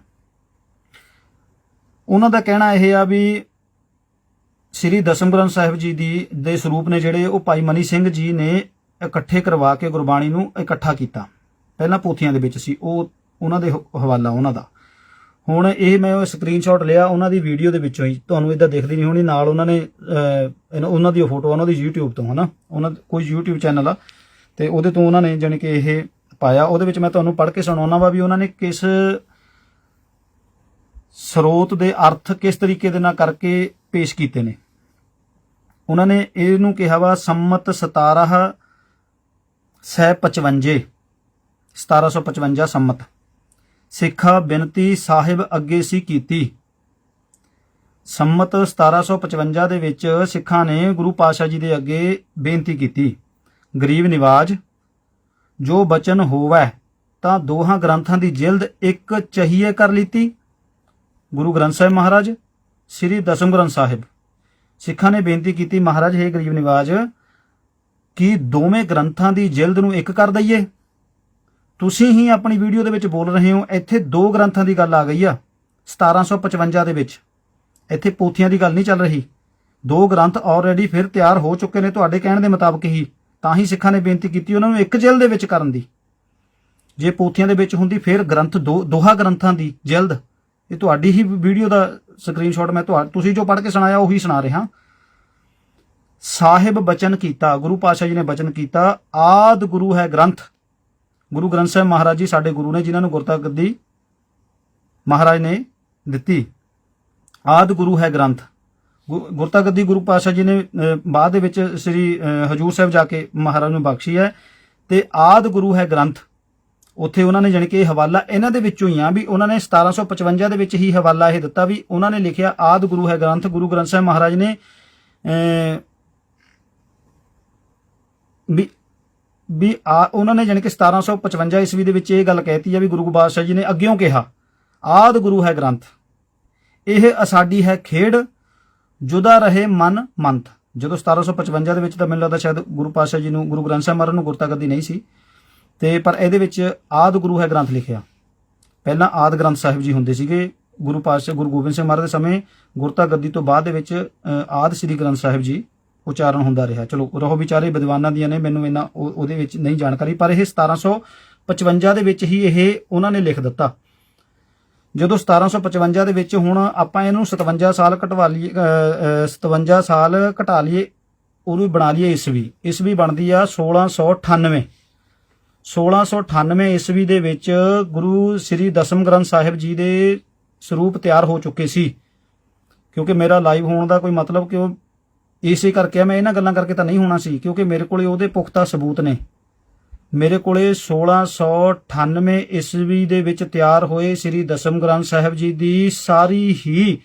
ਉਹਨਾਂ ਦਾ ਕਹਿਣਾ ਇਹ ਆ ਵੀ ਸ੍ਰੀ ਦਸਮ ਗ੍ਰੰਥ ਸਾਹਿਬ ਜੀ ਦੀ, ਦੇ ਸਰੂਪ ਨੇ ਜਿਹੜੇ ਉਹ ਭਾਈ ਮਨੀ ਸਿੰਘ ਜੀ ਨੇ ਇਕੱਠੇ ਕਰਵਾ ਕੇ ਗੁਰਬਾਣੀ ਨੂੰ ਇਕੱਠਾ ਕੀਤਾ। ਪਹਿਲਾਂ ਪੋਥੀਆਂ ਦੇ ਵਿੱਚ ਸੀ, ਉਹ ਉਹਨਾਂ ਦੇ ਹਵਾਲਾ ਉਹਨਾਂ ਦਾ। ਹੁਣ ਇਹ ਮੈਂ ਉਹ ਸਕਰੀਨਸ਼ਾਟ ਲਿਆ, ਉਹਨਾਂ ਦੀ ਵੀਡੀਓ ਦੇ ਵਿੱਚੋਂ ਹੀ। ਤੁਹਾਨੂੰ ਇਦਾਂ ਦਿਖਦੀ ਨਹੀਂ ਹੋਣੀ, ਨਾਲ ਉਹਨਾਂ ਨੇ ਇਹਨਾਂ- ਉਹਨਾਂ ਦੀ ਫੋਟੋ ਉਹਨਾਂ ਦੀ YouTube ਤੋਂ, ਹਨਾ? ਉਹਨਾਂ, ਕੋਈ YouTube ਚੈਨਲ ਆ। ਤੇ ਉਹਦੇ ਤੋਂ ਉਹਨਾਂ ਨੇ ਜਾਣੀ ਕਿ ਇਹ ਪਾਇਆ। ਉਹਦੇ ਵਿੱਚ ਮੈਂ ਤੁਹਾਨੂੰ ਪੜ੍ਹ ਕੇ ਸੁਣਾਉਣਾ ਵਾ ਵੀ ਉਹਨਾਂ ਨੇ ਕਿਸ ਸਰੋਤ ਦੇ ਅਰਥ ਕਿਸ ਤਰੀਕੇ ਦੇ ਨਾਲ ਕਰਕੇ ਪੇਸ਼ ਕੀਤੇ ਨੇ। ਉਹਨਾਂ ਨੇ ਇਹਨੂੰ ਕਿਹਾ ਵਾ, ਸੰਮਤ 17 ਸੈ 55 1755 ਸੰਮਤ। ਸਿੱਖਾ ਬੇਨਤੀ ਸਾਹਿਬ ਅੱਗੇ ਸੀ ਕੀਤੀ। ਸੰਮਤ 1755 ਦੇ ਵਿੱਚ ਸਿੱਖਾਂ ਨੇ ਗੁਰੂ ਪਾਤਸ਼ਾਹ ਜੀ ਦੇ ਅੱਗੇ ਬੇਨਤੀ ਕੀਤੀ, ਗਰੀਬ ਨਿਵਾਜ, ਜੋ ਬਚਨ ਹੋਵੇ, ਤਾਂ ਦੋਹਾਂ ਗ੍ਰੰਥਾਂ ਦੀ ਜਿਲਦ ਇੱਕ ਚਹੀਏ ਕਰ ਲੀਤੀ। ਗੁਰੂ ਗ੍ਰੰਥ ਸਾਹਿਬ ਮਹਾਰਾਜ, ਸ੍ਰੀ ਦਸਮ ਗ੍ਰੰਥ ਸਾਹਿਬ। ਸਿੱਖਾਂ ਨੇ ਬੇਨਤੀ ਕੀਤੀ, ਮਹਾਰਾਜ, ਹੈ ਗਰੀਬ ਨਿਵਾਜ, ਕਿ ਦੋਵੇਂ ਗ੍ਰੰਥਾਂ ਦੀ ਜਿਲਦ ਨੂੰ ਇੱਕ ਕਰ ਦਈਏ? ਤੁਸੀਂ ਹੀ ਆਪਣੀ ਵੀਡੀਓ ਦੇ ਵਿੱਚ ਬੋਲ ਰਹੇ ਹੋ, ਇੱਥੇ ਦੋ ਗ੍ਰੰਥਾਂ ਦੀ ਗੱਲ ਆ ਗਈ ਆ। 1755 ਦੇ ਵਿੱਚ। ਇੱਥੇ ਪੋਥੀਆਂ ਦੀ ਗੱਲ ਨਹੀਂ ਚੱਲ ਰਹੀ। ਦੋ ਗ੍ਰੰਥ ਆਲਰੇਡੀ ਫਿਰ ਤਿਆਰ ਹੋ ਚੁੱਕੇ ਨੇ ਤੁਹਾਡੇ ਕਹਿਣ ਦੇ ਮੁਤਾਬਕ ਹੀ। ਤਾਂ ਹੀ ਸਿੱਖਾਂ ਨੇ ਬੇਨਤੀ ਕੀਤੀ ਉਹਨਾਂ ਨੂੰ ਇੱਕ ਜੇਲ੍ਹ ਦੇ ਵਿੱਚ ਕਰਨ ਦੀ। ਜੇ ਪੋਥੀਆਂ ਦੇ ਵਿੱਚ ਹੁੰਦੀ ਫਿਰ ਗ੍ਰੰਥ ਦੋ, ਦੋਹਾ ਗ੍ਰੰਥਾਂ ਦੀ ਜਲਦ ਇਹ ਤੁਹਾਡੀ ਹੀ ਵੀਡੀਓ ਦਾ ਸਕਰੀਨਸ਼ਾਟ ਮੈਂ ਤੁਹਾ, ਤੁਸੀਂ ਜੋ ਪੜ੍ਹ ਕੇ ਸੁਣਾਇਆ ਉਹੀ ਸੁਣਾ ਰਿਹਾ। ਸਾਹਿਬ ਬਚਨ ਕੀਤਾ, ਗੁਰੂ ਪਾਤਸ਼ਾਹ ਜੀ ਨੇ ਬਚਨ ਕੀਤਾ, ਆਦ ਗੁਰੂ ਹੈ ਗ੍ਰੰਥ। ਗੁਰੂ ਗ੍ਰੰਥ ਸਾਹਿਬ ਮਹਾਰਾਜ ਜੀ ਸਾਡੇ ਗੁਰੂ ਨੇ ਜਿਨ੍ਹਾਂ ਨੂੰ ਗੁਰਤਾ ਗੱਦੀ ਮਹਾਰਾਜ ਨੇ ਦਿੱਤੀ। ਆਦ ਗੁਰੂ ਹੈ ਗ੍ਰੰਥ। ਗੁ- ਗੁਰਤਾ ਗੁਰੂ ਪਾਤਸ਼ਾਹ ਜੀ ਨੇ ਬਾਅਦ ਦੇ ਵਿੱਚ ਸ੍ਰੀ ਹਜੂਰ ਸਾਹਿਬ ਜਾ ਕੇ ਮਹਾਰਾਜ ਨੂੰ ਬਖਸ਼ੀ ਹੈ ਤੇ ਆਦ ਗੁਰੂ ਹੈ ਗ੍ਰੰਥ। ਉੱਥੇ ਉਹਨਾਂ ਨੇ ਜਾਣੀ ਕਿ ਹਵਾਲਾ ਇਹਨਾਂ ਦੇ ਵਿੱਚੋਂ ਹੀ ਆ ਵੀ ਉਹਨਾਂ ਨੇ 1755 ਦੇ ਵਿੱਚ ਹੀ ਹਵਾਲਾ ਇਹ ਦਿੱਤਾ ਵੀ ਉਹਨਾਂ ਨੇ ਲਿਖਿਆ ਆਦ ਗੁਰੂ ਹੈ ਗ੍ਰੰਥ। ਗੁਰੂ ਗ੍ਰੰਥ ਸਾਹਿਬ ਮਹਾਰਾਜ ਨੇ ਵੀ ਵੀ ਆ ਉਹਨਾਂ ਨੇ ਜਾਣੀ ਕਿ 1755 ਈਸਵੀ ਦੇ ਵਿੱਚ ਇਹ ਗੱਲ ਕਹਿਤੀ ਆ ਵੀ ਗੁਰੂ ਬਾਦਸ਼ਾਹ ਜੀ ਨੇ ਅੱਗਿਓਂ ਕਿਹਾ ਆਦ ਗੁਰੂ ਹੈ ਗ੍ਰੰਥ। ਇਹ ਅਸਾਡੀ ਹੈ ਖੇਡ ਜੁਦਾ ਰਹੇ ਮਨ ਮੰਤ ਜਦੋਂ 1755 ਦੇ ਵਿੱਚ ਤਾਂ ਮੈਨੂੰ ਲੱਗਦਾ ਸ਼ਾਇਦ ਗੁਰੂ ਪਾਤਸ਼ਾਹ ਜੀ ਨੂੰ ਗੁਰੂ ਗ੍ਰੰਥ ਸਾਹਿਬ ਮਹਾਰਾਜ ਨੂੰ ਗੁਰਤਾਗੱਦੀ ਨਹੀਂ ਸੀ। ਤੇ ਪਰ ਇਹਦੇ ਵਿੱਚ ਆਦ ਗੁਰੂ ਹੈ ਗ੍ਰੰਥ ਲਿਖਿਆ। ਪਹਿਲਾਂ ਆਦ ਗ੍ਰੰਥ ਸਾਹਿਬ ਜੀ ਹੁੰਦੇ ਸੀਗੇ ਗੁਰੂ ਪਾਤਸ਼ਾਹ ਗੁਰੂ ਗੋਬਿੰਦ ਸਿੰਘ ਮਹਾਰਾਜ ਦੇ ਸਮੇਂ ਗੁਰਤਾ ਗੱਦੀ ਤੋਂ ਬਾਅਦ ਦੇ ਵਿੱਚ ਅ, ਆਦ ਸ੍ਰੀ ਗ੍ਰੰਥ ਸਾਹਿਬ ਜੀ ਉਚਾਰਨ ਹੁੰਦਾ ਰਿਹਾ। ਚਲੋ ਰਹੋ ਵਿਚਾਰੇ ਵਿਦਵਾਨਾਂ ਦੀਆਂ ਨੇ ਮੈਨੂੰ ਇਹਨਾਂ ਉਹ- ਉਹਦੇ ਵਿੱਚ ਨਹੀਂ ਜਾਣਕਾਰੀ ਪਰ ਇਹ 1755 ਦੇ ਵਿੱਚ ਹੀ ਇਹ ਉਹਨਾਂ ਨੇ ਲਿਖ ਦਿੱਤਾ। ਜਦੋਂ 1755 ਦੇ ਵਿੱਚ ਹੁਣ ਆਪਾਂ ਇਹਨੂੰ 57 ਸਾਲ ਘਟਵਾ ਲਈਏ ਅ, 57 ਸਾਲ ਘਟਾ ਲਈਏ ਉਹਨੂੰ ਬਣਾ ਲਈਏ ਈਸਵੀ। ਈਸਵੀ ਬਣਦੀ ਆ 1698 1698 ਈਸਵੀ ਦੇ ਵਿੱਚ ਗੁਰੂ ਸ੍ਰੀ ਦਸਮ ਗ੍ਰੰਥ ਸਾਹਿਬ ਜੀ ਦੇ ਸਰੂਪ ਤਿਆਰ ਹੋ ਚੁੱਕੇ ਸੀ। ਕਿਉਂਕਿ ਮੇਰਾ ਲਾਈਵ ਹੋਣ ਦਾ ਕੋਈ ਮਤਲਬ ਕਿ ਉਹ ਇਸੇ ਕਰਕੇ ਮੈਂ ਇਹਨਾਂ ਗੱਲਾਂ ਕਰਕੇ ਤਾਂ ਨਹੀਂ ਹੋਣਾ ਸੀ, ਕਿਉਂਕਿ ਮੇਰੇ ਕੋਲੇ ਉਹਦੇ ਪੁਖਤਾ ਸਬੂਤ ਨੇ। ਮੇਰੇ ਕੋਲੇ 1698 ਈਸਵੀ ਦੇ ਵਿੱਚ ਤਿਆਰ ਹੋਏ ਸ੍ਰੀ ਦਸਮ ਗ੍ਰੰਥ ਸਾਹਿਬ ਜੀ ਦੀ ਸਾਰੀ ਹੀ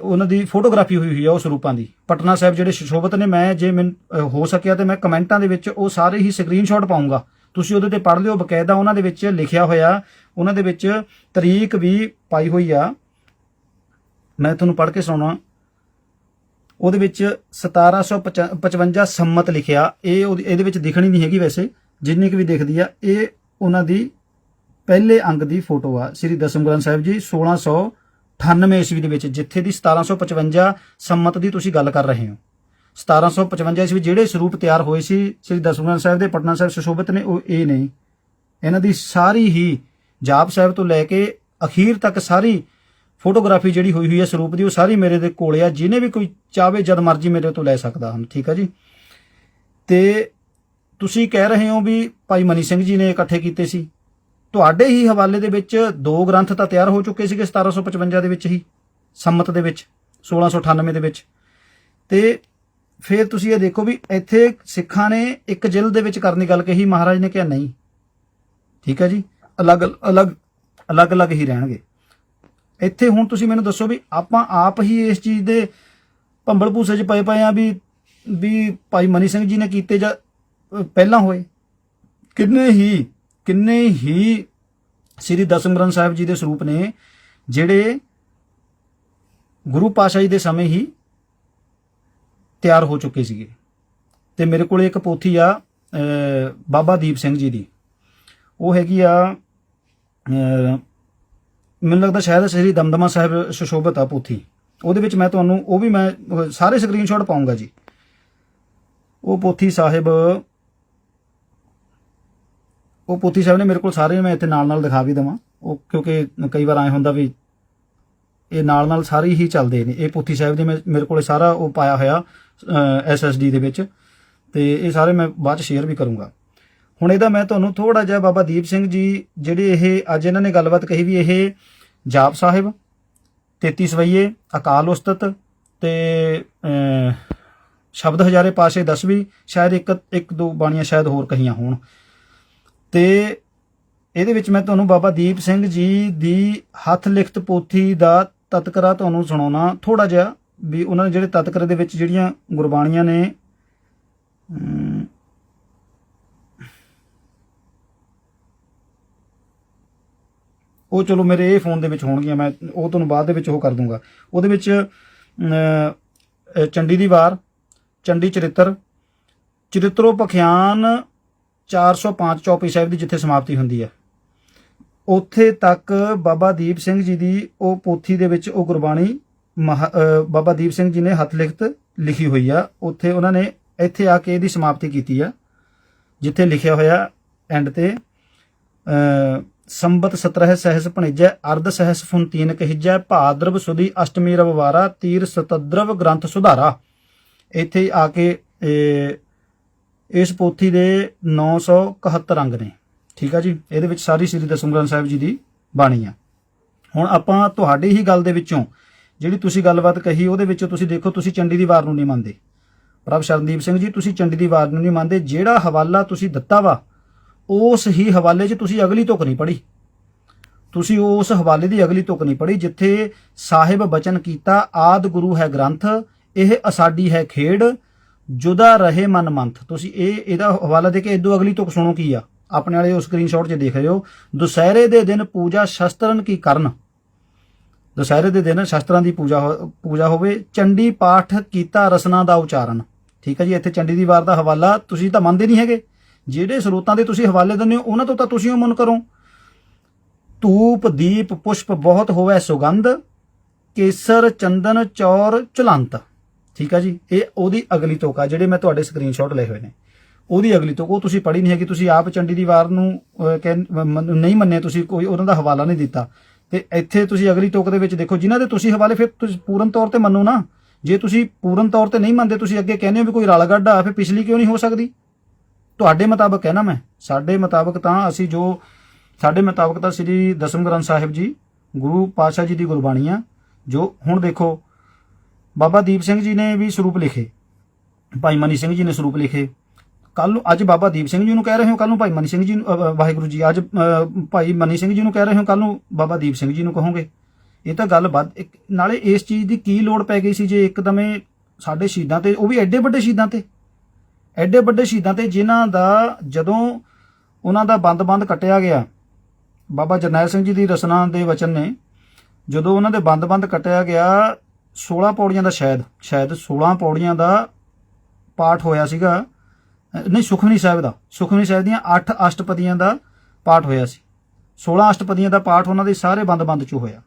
ਉਹਨਾਂ ਦੀ ਫੋਟੋਗ੍ਰਾਫੀ ਹੋਈ ਹੋਈ ਆ ਉਸ ਰੂਪਾਂ ਦੀ। ਪਟਨਾ ਸਾਹਿਬ ਜਿਹੜੇ ਸ਼ੋਭਤ ਨੇ, ਮੈਂ ਜੇ ਮੈਨੂੰ ਹੋ ਸਕਿਆ ਤੇ ਮੈਂ ਕਮੈਂਟਾਂ ਦੇ ਵਿੱਚ ਉਹ ਸਾਰੇ ਹੀ ਸਕਰੀਨਸ਼ਾਟ ਪਾਉਂਗਾ। ਤੁਸੀਂ ਉਹਦੇ ਤੇ ਪੜ੍ਹ ਲਿਓ, ਬਕਾਇਦਾ ਉਹਨਾਂ ਦੇ ਵਿੱਚ ਲਿਖਿਆ ਹੋਇਆ, ਉਹਨਾਂ ਦੇ ਵਿੱਚ ਤਰੀਕ ਵੀ ਪਾਈ ਹੋਈ ਆ। ਮੈਂ ਤੁਹਾਨੂੰ ਪੜ੍ਹ ਕੇ ਸੁਣਾਉਣਾ। ਉਹਦੇ ਵਿੱਚ 1755 ਸੰਮਤ ਲਿਖਿਆ। ਇਹ ਉਹਦੀ- ਇਹਦੇ ਵਿੱਚ ਦਿਖਣੀ ਨਹੀਂ ਹੈਗੀ ਵੈਸੇ। ਜਿੰਨੀ ਕੁ ਵੀ ਦਿਖਦੀ ਆ, ਇਹ ਉਹਨਾਂ ਦੀ ਪਹਿਲੇ ਅੰਗ ਦੀ ਫੋਟੋ ਆ। ਸ੍ਰੀ ਦਸਮ ਗ੍ਰੰਥ ਸਾਹਿਬ ਜੀ 1698 ਈਸਵੀ ਦੇ ਵਿੱਚ, ਜਿੱਥੇ ਦੀ 1755 ਸੰਮਤ ਦੀ ਤੁਸੀਂ ਗੱਲ ਕਰ ਰਹੇ ਹੋ। 1755 ਈਸਵੀ ਜਿਹੜੇ ਸਰੂਪ ਤਿਆਰ ਹੋਏ ਸੀ ਸ੍ਰੀ ਦਸਮ ਗ੍ਰੰਥ ਸਾਹਿਬ ਦੇ, ਪਟਨਾ ਸਾਹਿਬ ਸੁਸ਼ੋਭਿਤ ਨੇ, ਉਹ ਇਹ ਨਹੀਂ ਇਹਨਾਂ ਦੀ ਸਾਰੀ ਹੀ ਜਾਪ ਸਾਹਿਬ ਤੋਂ ਲੈ ਕੇ ਅਖੀਰ ਤੱਕ ਸਾਰੀ ਫੋਟੋਗ੍ਰਾਫੀ ਜਿਹੜੀ ਹੋਈ ਹੋਈ ਹੈ ਸਰੂਪ ਦੀ, ਉਹ ਸਾਰੀ ਮੇਰੇ ਦੇ ਕੋਲ ਆ। ਜਿਹਨੇ ਵੀ ਕੋਈ ਚਾਵੇ ਜਦ ਮਰਜ਼ੀ ਮੇਰੇ ਤੋਂ ਲੈ ਸਕਦਾ ਹਨ। ਠੀਕ ਹੈ ਜੀ? ਤੇ ਤੁਸੀਂ ਕਹਿ ਰਹੇ ਹੋ ਵੀ ਭਾਈ ਮਨੀ ਸਿੰਘ ਜੀ ਨੇ ਇਕੱਠੇ ਕੀਤੇ ਸੀ। ਤੁਹਾਡੇ ਹੀ ਹਵਾਲੇ ਦੇ ਵਿੱਚ ਦੋ ਗ੍ਰੰਥ ਤਾਂ ਤਿਆਰ ਹੋ ਚੁੱਕੇ ਸੀਗੇ 1755 ਦੇ ਵਿੱਚ ਹੀ, ਸੰਮਤ ਦੇ ਵਿੱਚ 1698 ਦੇ ਵਿੱਚ। ਤੇ ਫਿਰ ਤੁਸੀਂ ਇਹ ਦੇਖੋ ਵੀ ਇੱਥੇ ਸਿੱਖਾਂ ਨੇ ਇੱਕ ਜਿਲਦ ਦੇ ਵਿੱਚ ਕਰਨ ਦੀ ਗੱਲ ਕਹੀ, ਮਹਾਰਾਜ ਨੇ ਕਿਹਾ ਨਹੀਂ। ਠੀਕ ਹੈ ਜੀ? ਅਲੱਗ ਅਲੱਗ ਅਲੱਗ ਅਲੱਗ ਹੀ ਰਹਿਣਗੇ। ਇੱਥੇ ਹੁਣ ਤੁਸੀਂ ਮੈਨੂੰ ਦੱਸੋ ਵੀ ਆਪਾਂ ਆਪ ਹੀ ਇਸ ਚੀਜ਼ ਦੇ ਭੰਬਲ ਭੂਸੇ 'ਚ ਪਏ ਪਏ ਆ ਵੀ ਵੀ ਭਾਈ ਮਨੀ ਸਿੰਘ ਜੀ ਨੇ ਕੀਤੇ ਜਾਂ ਪਹਿਲਾਂ ਹੋਏ। ਕਿੰਨੇ ਹੀ ਕਿੰਨੇ ਹੀ ਸ੍ਰੀ ਦਸਮ ਗ੍ਰੰਥ ਸਾਹਿਬ ਜੀ ਦੇ ਸਰੂਪ ਨੇ, ਜਿਹੜੇ ਗੁਰੂ ਪਾਤਸ਼ਾਹ ਜੀ ਦੇ ਸਮੇਂ ਹੀ ਤਿਆਰ ਹੋ ਚੁੱਕੇ ਸੀਗੇ। ਤੇ ਮੇਰੇ ਕੋਲ ਇੱਕ ਪੋਥੀ ਆ ਬਾਬਾ ਦੀਪ ਸਿੰਘ ਜੀ ਦੀ। ਉਹ ਹੈਗੀ ਆ ਮੈਨੂੰ ਲੱਗਦਾ ਸ਼ਾਇਦ ਸ੍ਰੀ ਦਮਦਮਾ ਸਾਹਿਬ ਸੁਸ਼ੋਭਿਤ ਆ ਪੋਥੀ, ਉਹਦੇ ਵਿੱਚ ਮੈਂ ਤੁਹਾਨੂੰ, ਉਹ ਵੀ ਮੈਂ ਅਹ ਸਾਰੇ ਸਕਰੀਨਸ਼ਾਟ ਪਾਉਂਗਾ ਜੀ। ਉਹ ਪੋਥੀ ਸਾਹਿਬ, ਉਹ ਪੋਥੀ ਸਾਹਿਬ ਨੇ ਮੇਰੇ ਕੋਲ ਸਾਰੇ ਮੈਂ ਇੱਥੇ ਨਾਲ ਨਾਲ ਦਿਖਾ ਵੀ ਦਵਾਂ। ਉਹ ਕਿਉਂਕਿ ਕਈ ਵਾਰ ਐ ਹੁੰਦਾ ਵੀ ਇਹ ਨਾਲ ਨਾਲ ਸਾਰੇ ਹੀ ਚੱਲਦੇ ਨੇ। ਇਹ ਪੋਥੀ ਸਾਹਿਬ ਦੇ ਮੈਂ- ਮੇਰੇ ਕੋਲੇ ਸਾਰਾ ਉਹ ਪਾਇਆ ਹੋਇਆ ਐਸਐਸਡੀ ਦੇ ਵਿੱਚ। ਤੇ ਇਹ ਸਾਰੇ ਮੈਂ ਬਾਅਦ ਚ ਸ਼ੇਅਰ ਵੀ ਕਰੂੰਗਾ। ਹੁਣ ਇਹਦਾ ਮੈਂ ਤੁਹਾਨੂੰ ਥੋੜਾ ਜਿਹਾ ਬਾਬਾ ਦੀਪ ਸਿੰਘ ਜੀ ਜਿਹੜੇ ਇਹ ਅੱਜ ਇਹਨਾਂ ਨੇ ਗੱਲਬਾਤ ਕਹੀ ਵੀ ਇਹ ਜਾਪ ਸਾਹਿਬ 33 ਸਵਈਏ, ਅਕਾਲ ਉਸਤਤ ਤੇ ਸ਼ਬਦ ਹਜ਼ਾਰੇ ਪਾਸੇ 10ਵੀਂ ਸ਼ਾਇਦ ਇੱਕ ਇੱਕ ਦੋ ਬਾਣੀਆਂ ਸ਼ਾਇਦ ਹੋਰ ਕਹੀਆਂ ਹੋਣ। ਤੇ ਇਹਦੇ ਵਿੱਚ ਮੈਂ ਤੁਹਾਨੂੰ ਬਾਬਾ ਦੀਪ ਸਿੰਘ ਜੀ ਦੀ ਹੱਥ ਲਿਖਤ ਪੋਥੀ ਦਾ ਤਤਕਰਾ ਤੁਹਾਨੂੰ ਸੁਣਾਉਣਾ। ਥੋੜਾ ਜਿਹਾ ਵੀ ਉਹਨਾਂ ਨੇ ਜਿਹੜੇ ਤਤਕਰੇ ਦੇ ਵਿੱਚ ਜਿਹੜੀਆਂ ਗੁਰਬਾਣੀਆਂ ਨੇ ਉਹ ਚਲੋ ਮੇਰੇ ਇਹ ਫੋਨ ਦੇ ਵਿੱਚ ਹੋਣਗੀਆਂ, ਮੈਂ ਉਹ ਤੁਹਾਨੂੰ ਬਾਅਦ ਦੇ ਵਿੱਚ ਉਹ ਕਰ ਦੂੰਗਾ। ਉਹਦੇ ਵਿੱਚ ਚੰਡੀ ਦੀ ਵਾਰ, ਚੰਡੀ ਚਰਿੱਤਰ, ਚਰਿੱਤਰੋ ਪਖਿਆਨ 405 ਚੌਪੀ ਸਾਹਿਬ ਦੀ ਜਿੱਥੇ ਸਮਾਪਤੀ ਹੁੰਦੀ ਹੈ। ਉੱਥੇ ਤੱਕ ਬਾਬਾ ਦੀਪ ਸਿੰਘ ਜੀ ਦੀ ਉਹ ਪੋਥੀ ਦੇ ਵਿੱਚ ਉਹ ਗੁਰਬਾਣੀ ਮਹਾ- ਬਾਬਾ ਦੀਪ ਸਿੰਘ ਜੀ ਨੇ ਹੱਥ ਲਿਖਤ ਲਿਖੀ ਹੋਈ ਆ। ਉੱਥੇ ਉਹਨਾਂ ਨੇ ਇੱਥੇ ਆ ਕੇ ਇਹਦੀ ਸਮਾਪਤੀ ਕੀਤੀ ਆ, ਜਿੱਥੇ ਲਿਖਿਆ ਹੋਇਆ ਐਂਡ ਤੇ ਸੰਬਤ 17 ਸਹਿਸ ਭਣਿਜੈ, ਅਰਧ ਸਹਿਸ ਫੁੰਤੀਨ ਕਹਿਜੈ, ਭਾਦਰਵ ਸੁਦੀ ਅਸ਼ਟਮੀ ਰਵਵਾਰਾ, ਤੀਰ ਸਤਦਰਵ ਗ੍ਰੰਥ ਸੁਧਾਰਾ। ਇੱਥੇ ਆ ਕੇ ਇਸ ਪੋਥੀ ਦੇ 971 ਅੰਗ ਨੇ। ਠੀਕ ਆ ਜੀ? ਇਹਦੇ ਵਿੱਚ ਸਾਰੀ ਸ੍ਰੀ ਦਸਮ ਗ੍ਰੰਥ ਸਾਹਿਬ ਜੀ ਦੀ ਬਾਣੀ ਆ। ਹੁਣ ਆਪਾਂ ਤੁਹਾਡੀ ਹੀ ਗੱਲ ਦੇ ਵਿੱਚੋਂ, ਜਿਹੜੀ ਤੁਸੀਂ ਗੱਲਬਾਤ ਕਹੀ, ਉਹਦੇ ਵਿੱਚੋਂ ਤੁਸੀਂ ਦੇਖੋ, ਤੁਸੀਂ ਚੰਡੀ ਦੀ ਵਾਰ ਨੂੰ ਨਹੀਂ ਮੰਨਦੇ। ਪ੍ਰਭ ਸ਼ਰਨਦੀਪ ਸਿੰਘ ਜੀ, ਤੁਸੀਂ ਚੰਡੀ ਦੀ ਵਾਰ ਨੂੰ ਨਹੀਂ ਮੰਨਦੇ। ਜਿਹੜਾ ਹਵਾਲਾ ਤੁਸੀਂ ਦਿੱਤਾ ਵਾ ਉਸ ਹੀ ਹਵਾਲੇ 'ਚ ਤੁਸੀਂ ਅਗਲੀ ਤੁਕ ਨਹੀਂ ਪੜ੍ਹੀ। ਤੁਸੀਂ ਉਸ ਹਵਾਲੇ ਦੀ ਅਗਲੀ ਤੁਕ ਨਹੀਂ ਪੜ੍ਹੀ, ਜਿੱਥੇ ਸਾਹਿਬ ਬਚਨ ਕੀਤਾ, ਆਦ ਗੁਰੂ ਹੈ ਗ੍ਰੰਥ, ਇਹ ਅਸਾਡੀ ਹੈ ਖੇਡ, ਜੁਦਾ ਰਹੇ ਮਨ ਮੰਥ। ਤੁਸੀਂ ਇਹ, ਇਹਦਾ ਹਵਾਲਾ ਦੇ ਕੇ ਇਦੋਂ ਅਗਲੀ ਤੁਕ ਸੁਣੋ ਕੀ ਆ? ਆਪਣੇ ਵਾਲੇ ਉਹ ਸਕਰੀਨਸ਼ਾਟ 'ਚ ਦੇਖ ਰਹੇ ਹੋ ਦੁਸਹਿਰੇ ਦੇ ਦਿਨ ਪੂਜਾ ਸ਼ਸਤਰਨ ਕੀ ਕਰਨ? ਦੁਸਹਿਰੇ ਦੇ ਦਿਨ ਸ਼ਸਤਰਾਂ ਦੀ ਪੂਜਾ ਹੋ- ਪੂਜਾ ਹੋਵੇ, ਚੰਡੀ ਪਾਠ ਕੀਤਾ ਰਸਨਾ ਦਾ ਉਚਾਰਨ। ਠੀਕ ਹੈ ਜੀ, ਇੱਥੇ ਚੰਡੀ ਦੀ ਵਾਰ ਦਾ ਹਵਾਲਾ, ਤੁਸੀਂ ਤਾਂ ਮੰਨਦੇ ਨਹੀਂ ਹੈਗੇ। ਜਿਹੜੇ ਸਰੋਤਾਂ ਦੇ ਤੁਸੀਂ ਹਵਾਲੇ ਦਿੰਦੇ ਹੋ, ਉਹਨਾਂ ਤੋਂ ਤਾਂ ਤੁਸੀਂ ਉਹ ਮਨ ਕਰੋ। ਧੂਪ, ਦੀਪ, ਪੁਸ਼ਪ ਬਹੁਤ ਹੋਵੇ, ਸੁਗੰਧ, ਕੇਸਰ, ਚੰਦਨ, ਚੌਰ, ਚੁਲੰਤ। ਠੀਕ ਆ ਜੀ? ਇਹ ਉਹਦੀ ਅਗਲੀ ਤੋਕਾ ਜਿਹੜੇ ਮੈਂ ਤੁਹਾਡੇ ਸਕਰੀਨਸ਼ਾਟ ਲਏ ਹੋਏ ਨੇ। ਉਹਦੀ ਅਗਲੀ ਤੋਕ, ਉਹ ਤੁਸੀਂ ਪੜ੍ਹੀ ਨਹੀਂ ਹੈਗੀ, ਤੁਸੀਂ ਆਪ ਚੰਡੀ ਦੀ ਵਾਰ ਨੂੰ ਕਹਿ- ਨਹੀਂ ਮੰਨੇ ਤੁਸੀਂ, ਕੋਈ ਉਹਨਾਂ ਦਾ ਹਵਾਲਾ ਨਹੀਂ ਦਿੱਤਾ। ਤੇ ਇੱਥੇ ਤੁਸੀਂ ਅਗਲੀ ਤੋਕ ਦੇ ਵਿੱਚ ਦੇਖੋ, ਜਿਨ੍ਹਾਂ ਦੇ ਤੁਸੀਂ ਹਵਾਲੇ, ਫਿਰ ਤੁਸੀਂ ਪੂਰਨ ਤੌਰ ਤੇ ਮੰਨੋ ਨਾ। ਜੇ ਤੁਸੀਂ ਪੂਰਨ ਤੌਰ ਤੇ ਨਹੀਂ ਮੰਨਦੇ, ਤੁਸੀਂ ਅੱਗੇ ਕਹਿੰਦੇ ਹੋ ਵੀ ਕੋਈ ਰਲ ਗੱਡਾ ਫਿਰ ਪਿਛਲੀ ਕਿਉਂ ਨਹੀਂ ਹੋ ਸਕਦੀ? ਤੁਹਾਡੇ ਮੁਤਾਬਕ ਹੈ ਨਾ ਮੈਂ? ਸਾਡੇ ਮੁਤਾਬਕ ਤਾਂ ਅਸੀਂ ਜੋ, ਸਾਡੇ ਮੁਤਾਬਕ ਤਾਂ ਸ੍ਰੀ ਦਸਮ ਗ੍ਰੰਥ ਸਾਹਿਬ ਜੀ, ਗੁਰੂ ਪਾਤਸ਼ਾਹ ਜੀ ਦੀ ਗੁਰਬਾਣੀ ਆ, ਜੋ ਹੁਣ ਦੇਖੋ, ਬਾਬਾ ਦੀਪ ਸਿੰਘ ਜੀ ਨੇ ਵੀ ਸਰੂਪ ਲਿਖੇ, ਭਾਈ ਮਨੀ ਸਿੰਘ ਜੀ ਨੇ ਸਰੂਪ ਲਿਖੇ। ਕੱਲ ਨੂੰ ਅੱਜ ਬਾਬਾ ਦੀਪ ਸਿੰਘ ਜੀ ਨੂੰ ਕਹਿ ਰਹੇ ਹੋ ਕੱਲ ਨੂੰ ਭਾਈ ਮਨੀ ਸਿੰਘ ਜੀ ਨੂੰ ਵਾਹਿਗੁਰੂ ਜੀ, ਅੱਜ ਭਾਈ ਮਨੀ ਸਿੰਘ ਜੀ ਨੂੰ ਕਹਿ ਰਹੇ ਹੋ ਕੱਲ ਨੂੰ ਬਾਬਾ ਦੀਪ ਸਿੰਘ ਜੀ ਨੂੰ ਕਹੋਗੇ। ਇਹ ਤਾਂ ਗੱਲ ਵੱਧ ਨਾਲੇ ਇਸ ਚੀਜ਼ ਦੀ ਕੀ ਲੋੜ ਪੈ ਗਈ ਸੀ ਜੇ ਇੱਕਦਮੇ ਸਾਡੇ ਸ਼ਹੀਦਾਂ ਤੇ, ਉਹ ਵੀ ਐਡੇ ਵੱਡੇ ਸ਼ਹੀਦਾਂ ਤੇ? ਐਡੇ ਵੱਡੇ ਸ਼ਹੀਦਾਂ ਤੇ ਜਿਨ੍ਹਾਂ ਦਾ ਜਦੋਂ ਉਹਨਾਂ ਦਾ ਬੰਦ-ਬੰਦ ਕੱਟਿਆ ਗਿਆ, ਬਾਬਾ ਜਰਨੈਲ ਸਿੰਘ ਜੀ ਦੀ ਰਸਨਾ ਦੇ ਵਚਨ ਨੇ, ਜਦੋਂ ਉਹਨਾਂ ਦੇ ਬੰਦ-ਬੰਦ ਕੱਟਿਆ ਗਿਆ 16 ਪੌੜੀਆਂ ਦਾ ਸ਼ਾਇਦ ਸ਼ਾਇਦ 16 ਪੌੜੀਆਂ ਦਾ ਪਾਠ ਹੋਇਆ ਸੀਗਾ ਨਹੀਂ, ਸੁਖਮਨੀ ਸਾਹਿਬ ਦਾ, ਸੁਖਮਨੀ ਸਾਹਿਬ ਦੀਆਂ 8 ਅਸ਼ਟਪਦੀਆਂ ਦਾ ਪਾਠ ਹੋਇਆ ਸੀ। 16 ਅਸ਼ਟਪਦੀਆਂ ਦਾ ਪਾਠ ਉਹਨਾਂ ਦੇ ਸਾਰੇ ਬੰਦ-ਬੰਦ ਚ ਹੋਇਆ।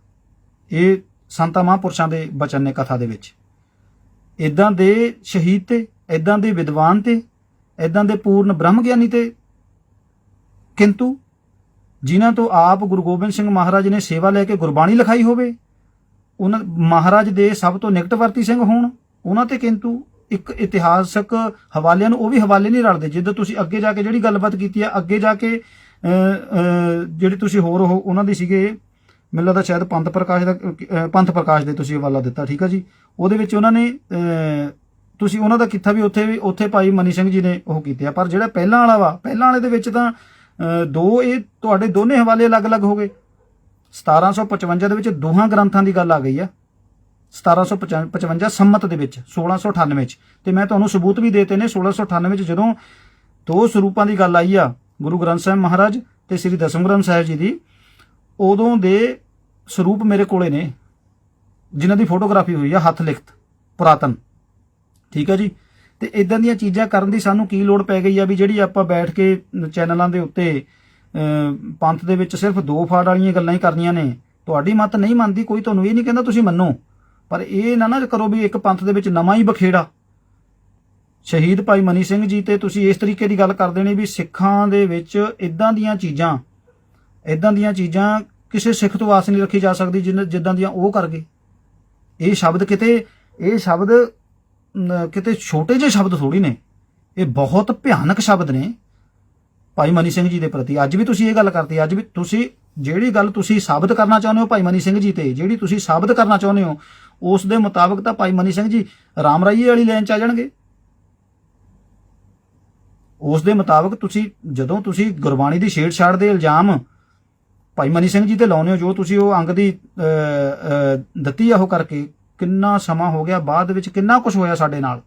ਇਹ ਸੰਤਾਂ ਮਹਾਂਪੁਰਸ਼ਾਂ ਦੇ ਬਚਨ ਨੇ ਕਥਾ ਦੇ ਵਿੱਚ। ਇਦਾਂ ਦੇ ਸ਼ਹੀਦ ਤੇ ਇਦਾਂ ਦੇ ਵਿਦਵਾਨ ਤੇ ਇਦਾਂ ਦੇ ਪੂਰਨ ਬ੍ਰਹਮ ਗਿਆਨੀ ਤੇ। ਕਿੰਤੂ ਜਿਨ੍ਹਾਂ ਤੋਂ ਆਪ ਗੁਰੂ ਗੋਬਿੰਦ ਸਿੰਘ ਮਹਾਰਾਜ ਨੇ ਸੇਵਾ ਲੈ ਕੇ ਗੁਰਬਾਣੀ ਲਿਖਾਈ ਹੋਵੇ, ਉਹਨਾਂ ਮਹਾਰਾਜ ਦੇ ਸਭ ਤੋਂ ਨਿਕਟਵਰਤੀ ਸਿੰਘ ਹੋਣ, ਉਹਨਾਂ ਤੇ ਕਿੰਤੂ ਇੱਕ ਇਤਿਹਾਸਕ ਹਵਾਲਿਆਂ ਨੂੰ ਉਹ ਵੀ ਹਵਾਲੇ ਨਹੀਂ ਰਲਦੇ, ਜਿੱਦਾਂ ਤੁਸੀਂ ਅੱਗੇ ਜਾ ਕੇ ਜਿਹੜੀ ਗੱਲਬਾਤ ਕੀਤੀ ਹੈ ਅੱਗੇ ਜਾ ਕੇ ਜਿਹੜੀ ਤੁਸੀਂ ਹੋਰ ਉਹ, ਉਹਨਾਂ ਦੀ ਸੀਗੇ, ਮੈਨੂੰ ਲੱਗਦਾ ਸ਼ਾਇਦ ਪੰਥ ਪ੍ਰਕਾਸ਼ ਦਾ ਪੰਥ ਪ੍ਰਕਾਸ਼ ਦੇ ਤੁਸੀਂ ਹਵਾਲਾ ਦਿੱਤਾ, ਠੀਕ ਆ ਜੀ? ਉਹਦੇ ਵਿੱਚ ਉਹਨਾਂ ਨੇ ਤੁਸੀਂ ਉਹਨਾਂ ਦਾ ਕਿੱਥਾ ਵੀ ਉੱਥੇ ਵੀ, ਉੱਥੇ ਭਾਈ ਮਨੀ ਸਿੰਘ ਜੀ ਨੇ ਉਹ ਕੀਤੇ ਆ। ਪਰ ਜਿਹੜਾ ਪਹਿਲਾਂ ਵਾਲਾ ਵਾ, ਪਹਿਲਾਂ ਵਾਲੇ ਦੇ ਵਿੱਚ ਤਾਂ ਦੋ ਇਹ ਤੁਹਾਡੇ ਦੋਨੇ ਹਵਾਲੇ ਅਲੱਗ-ਅਲੱਗ ਹੋ ਗਏ। 1755 ਦੇ ਵਿੱਚ ਦੋਹਾਂ ਗ੍ਰੰਥਾਂ ਦੀ ਗੱਲ ਆ ਗਈ ਆ। 1755 ਸੰਮਤ ਦੇ ਵਿੱਚ 1698 ਚ। ਤੇ ਮੈਂ ਤੁਹਾਨੂੰ ਸਬੂਤ ਵੀ ਦੇਤੇ ਨੇ 1698 ਚ ਜਦੋਂ ਦੋ ਸਰੂਪਾਂ ਦੀ ਗੱਲ ਆਈ ਆ, ਗੁਰੂ ਗ੍ਰੰਥ ਸਾਹਿਬ ਮਹਾਰਾਜ ਤੇ ਸ੍ਰੀ ਦਸਮ ਗ੍ਰੰਥ ਸਾਹਿਬ ਜੀ ਦੀ, ਉਦੋਂ ਦੇ ਸਰੂਪ ਮੇਰੇ ਕੋਲੇ ਨੇ, ਜਿਨ੍ਹਾਂ ਦੀ ਫੋਟੋਗ੍ਰਾਫੀ ਹੋਈ ਆ, ਹੱਥ ਲਿਖਤ, ਪੁਰਾਤਨ। ਠੀਕ ਹੈ ਜੀ? ਤੇ ਇਦਾਂ ਦੀਆਂ ਚੀਜ਼ਾਂ ਕਰਨ ਦੀ ਸਾਨੂੰ ਕੀ ਲੋੜ ਪੈ ਗਈ ਆ ਵੀ ਜਿਹੜੀ ਆਪਾਂ ਬੈਠ ਕੇ ਚੈਨਲਾਂ ਦੇ ਉੱਤੇ ਪੰਥ ਦੇ ਵਿੱਚ ਸਿਰਫ ਦੋ ਫਾੜ ਵਾਲੀਆਂ ਗੱਲਾਂ ਹੀ ਕਰਨੀਆਂ ਨੇ। ਤੁਹਾਡੀ ਮਤ ਨਹੀਂ ਮੰਨਦੀ, ਕੋਈ ਤੁਹਾਨੂੰ ਇਹ ਨਹੀਂ ਕਹਿੰਦਾ ਤੁਸੀਂ ਮੰਨੋ। ਪਰ ਇਹ ਨਾ ਨਾ ਕਰੋ ਵੀ ਇੱਕ ਪੰਥ ਦੇ ਵਿੱਚ ਨਵਾਂ ਹੀ ਬਖੇੜਾ। ਸ਼ਹੀਦ ਭਾਈ ਮਨੀ ਸਿੰਘ ਜੀ ਤੇ ਤੁਸੀਂ ਇਸ ਤਰੀਕੇ ਦੀ ਗੱਲ ਕਰਦੇ ਨੇ ਵੀ ਸਿੱਖਾਂ ਦੇ ਵਿੱਚ ਇਦਾਂ ਦੀਆਂ ਚੀਜ਼ਾਂ ਇਦਾਂ ਦੀਆਂ ਚੀਜ਼ਾਂ ਕਿਸੇ ਸਿੱਖ ਤੋਂ ਆਸ ਨਹੀਂ ਰੱਖੀ ਜਾ ਸਕਦੀ ਜਿੰਨ- ਜਿੱਦਾਂ ਦੀਆਂ ਉਹ ਕਰ ਗਏ। ਇਹ ਸ਼ਬਦ ਕਿਤੇ, ਇਹ ਸ਼ਬਦ ਕਿਤੇ ਛੋਟੇ ਜਿਹੇ ਸ਼ਬਦ ਥੋੜੀ ਨੇ। ਇਹ ਬਹੁਤ ਭਿਆਨਕ ਸ਼ਬਦ ਨੇ। ਭਾਈ ਮਨੀ ਸਿੰਘ ਜੀ ਦੇ ਪ੍ਰਤੀ ਅੱਜ ਵੀ ਤੁਸੀਂ ਇਹ ਗੱਲ ਕਰਦੇ ਅੱਜ ਵੀ ਤੁਸੀਂ ਜਿਹੜੀ ਗੱਲ ਤੁਸੀਂ ਸਾਬਤ ਕਰਨਾ ਚਾਹੁੰਦੇ ਹੋ ਭਾਈ ਮਨੀ ਸਿੰਘ ਜੀ ਤੇ ਜਿਹੜੀ ਤੁਸੀਂ ਸਾਬਤ ਕਰਨਾ ਚਾਹੁੰਦੇ ਹੋ ਉਸ ਦੇ ਮੁਤਾਬਕ ਤਾਂ ਭਾਈ ਮਨੀ ਸਿੰਘ ਜੀ ਰਾਮ ਰਾਈਏ ਵਾਲੀ ਲਾਈਨ ਚ ਆ ਜਾਣਗੇ। ਉਸ ਦੇ ਮੁਤਾਬਕ ਤੁਸੀਂ ਜਦੋਂ ਤੁਸੀਂ ਗੁਰਬਾਣੀ ਦੀ ਛੇੜਛਾੜ ਦੇ ਇਲਜ਼ਾਮ ਭਾਈ ਮਨੀ ਸਿੰਘ ਜੀ ਤੇ ਲਾਉਂਦੇ ਹੋ ਜੋ ਤੁਸੀਂ ਉਹ ਅੰਗ ਦੀ ਅਹ, ਦਿੱਤੀ ਆ ਉਹ ਕਰਕੇ ਕਿੰਨਾ ਸਮਾਂ ਹੋ ਗਿਆ, ਬਾਅਦ ਵਿੱਚ ਕਿੰਨਾ ਕੁਝ ਹੋਇਆ ਸਾਡੇ ਨਾਲ?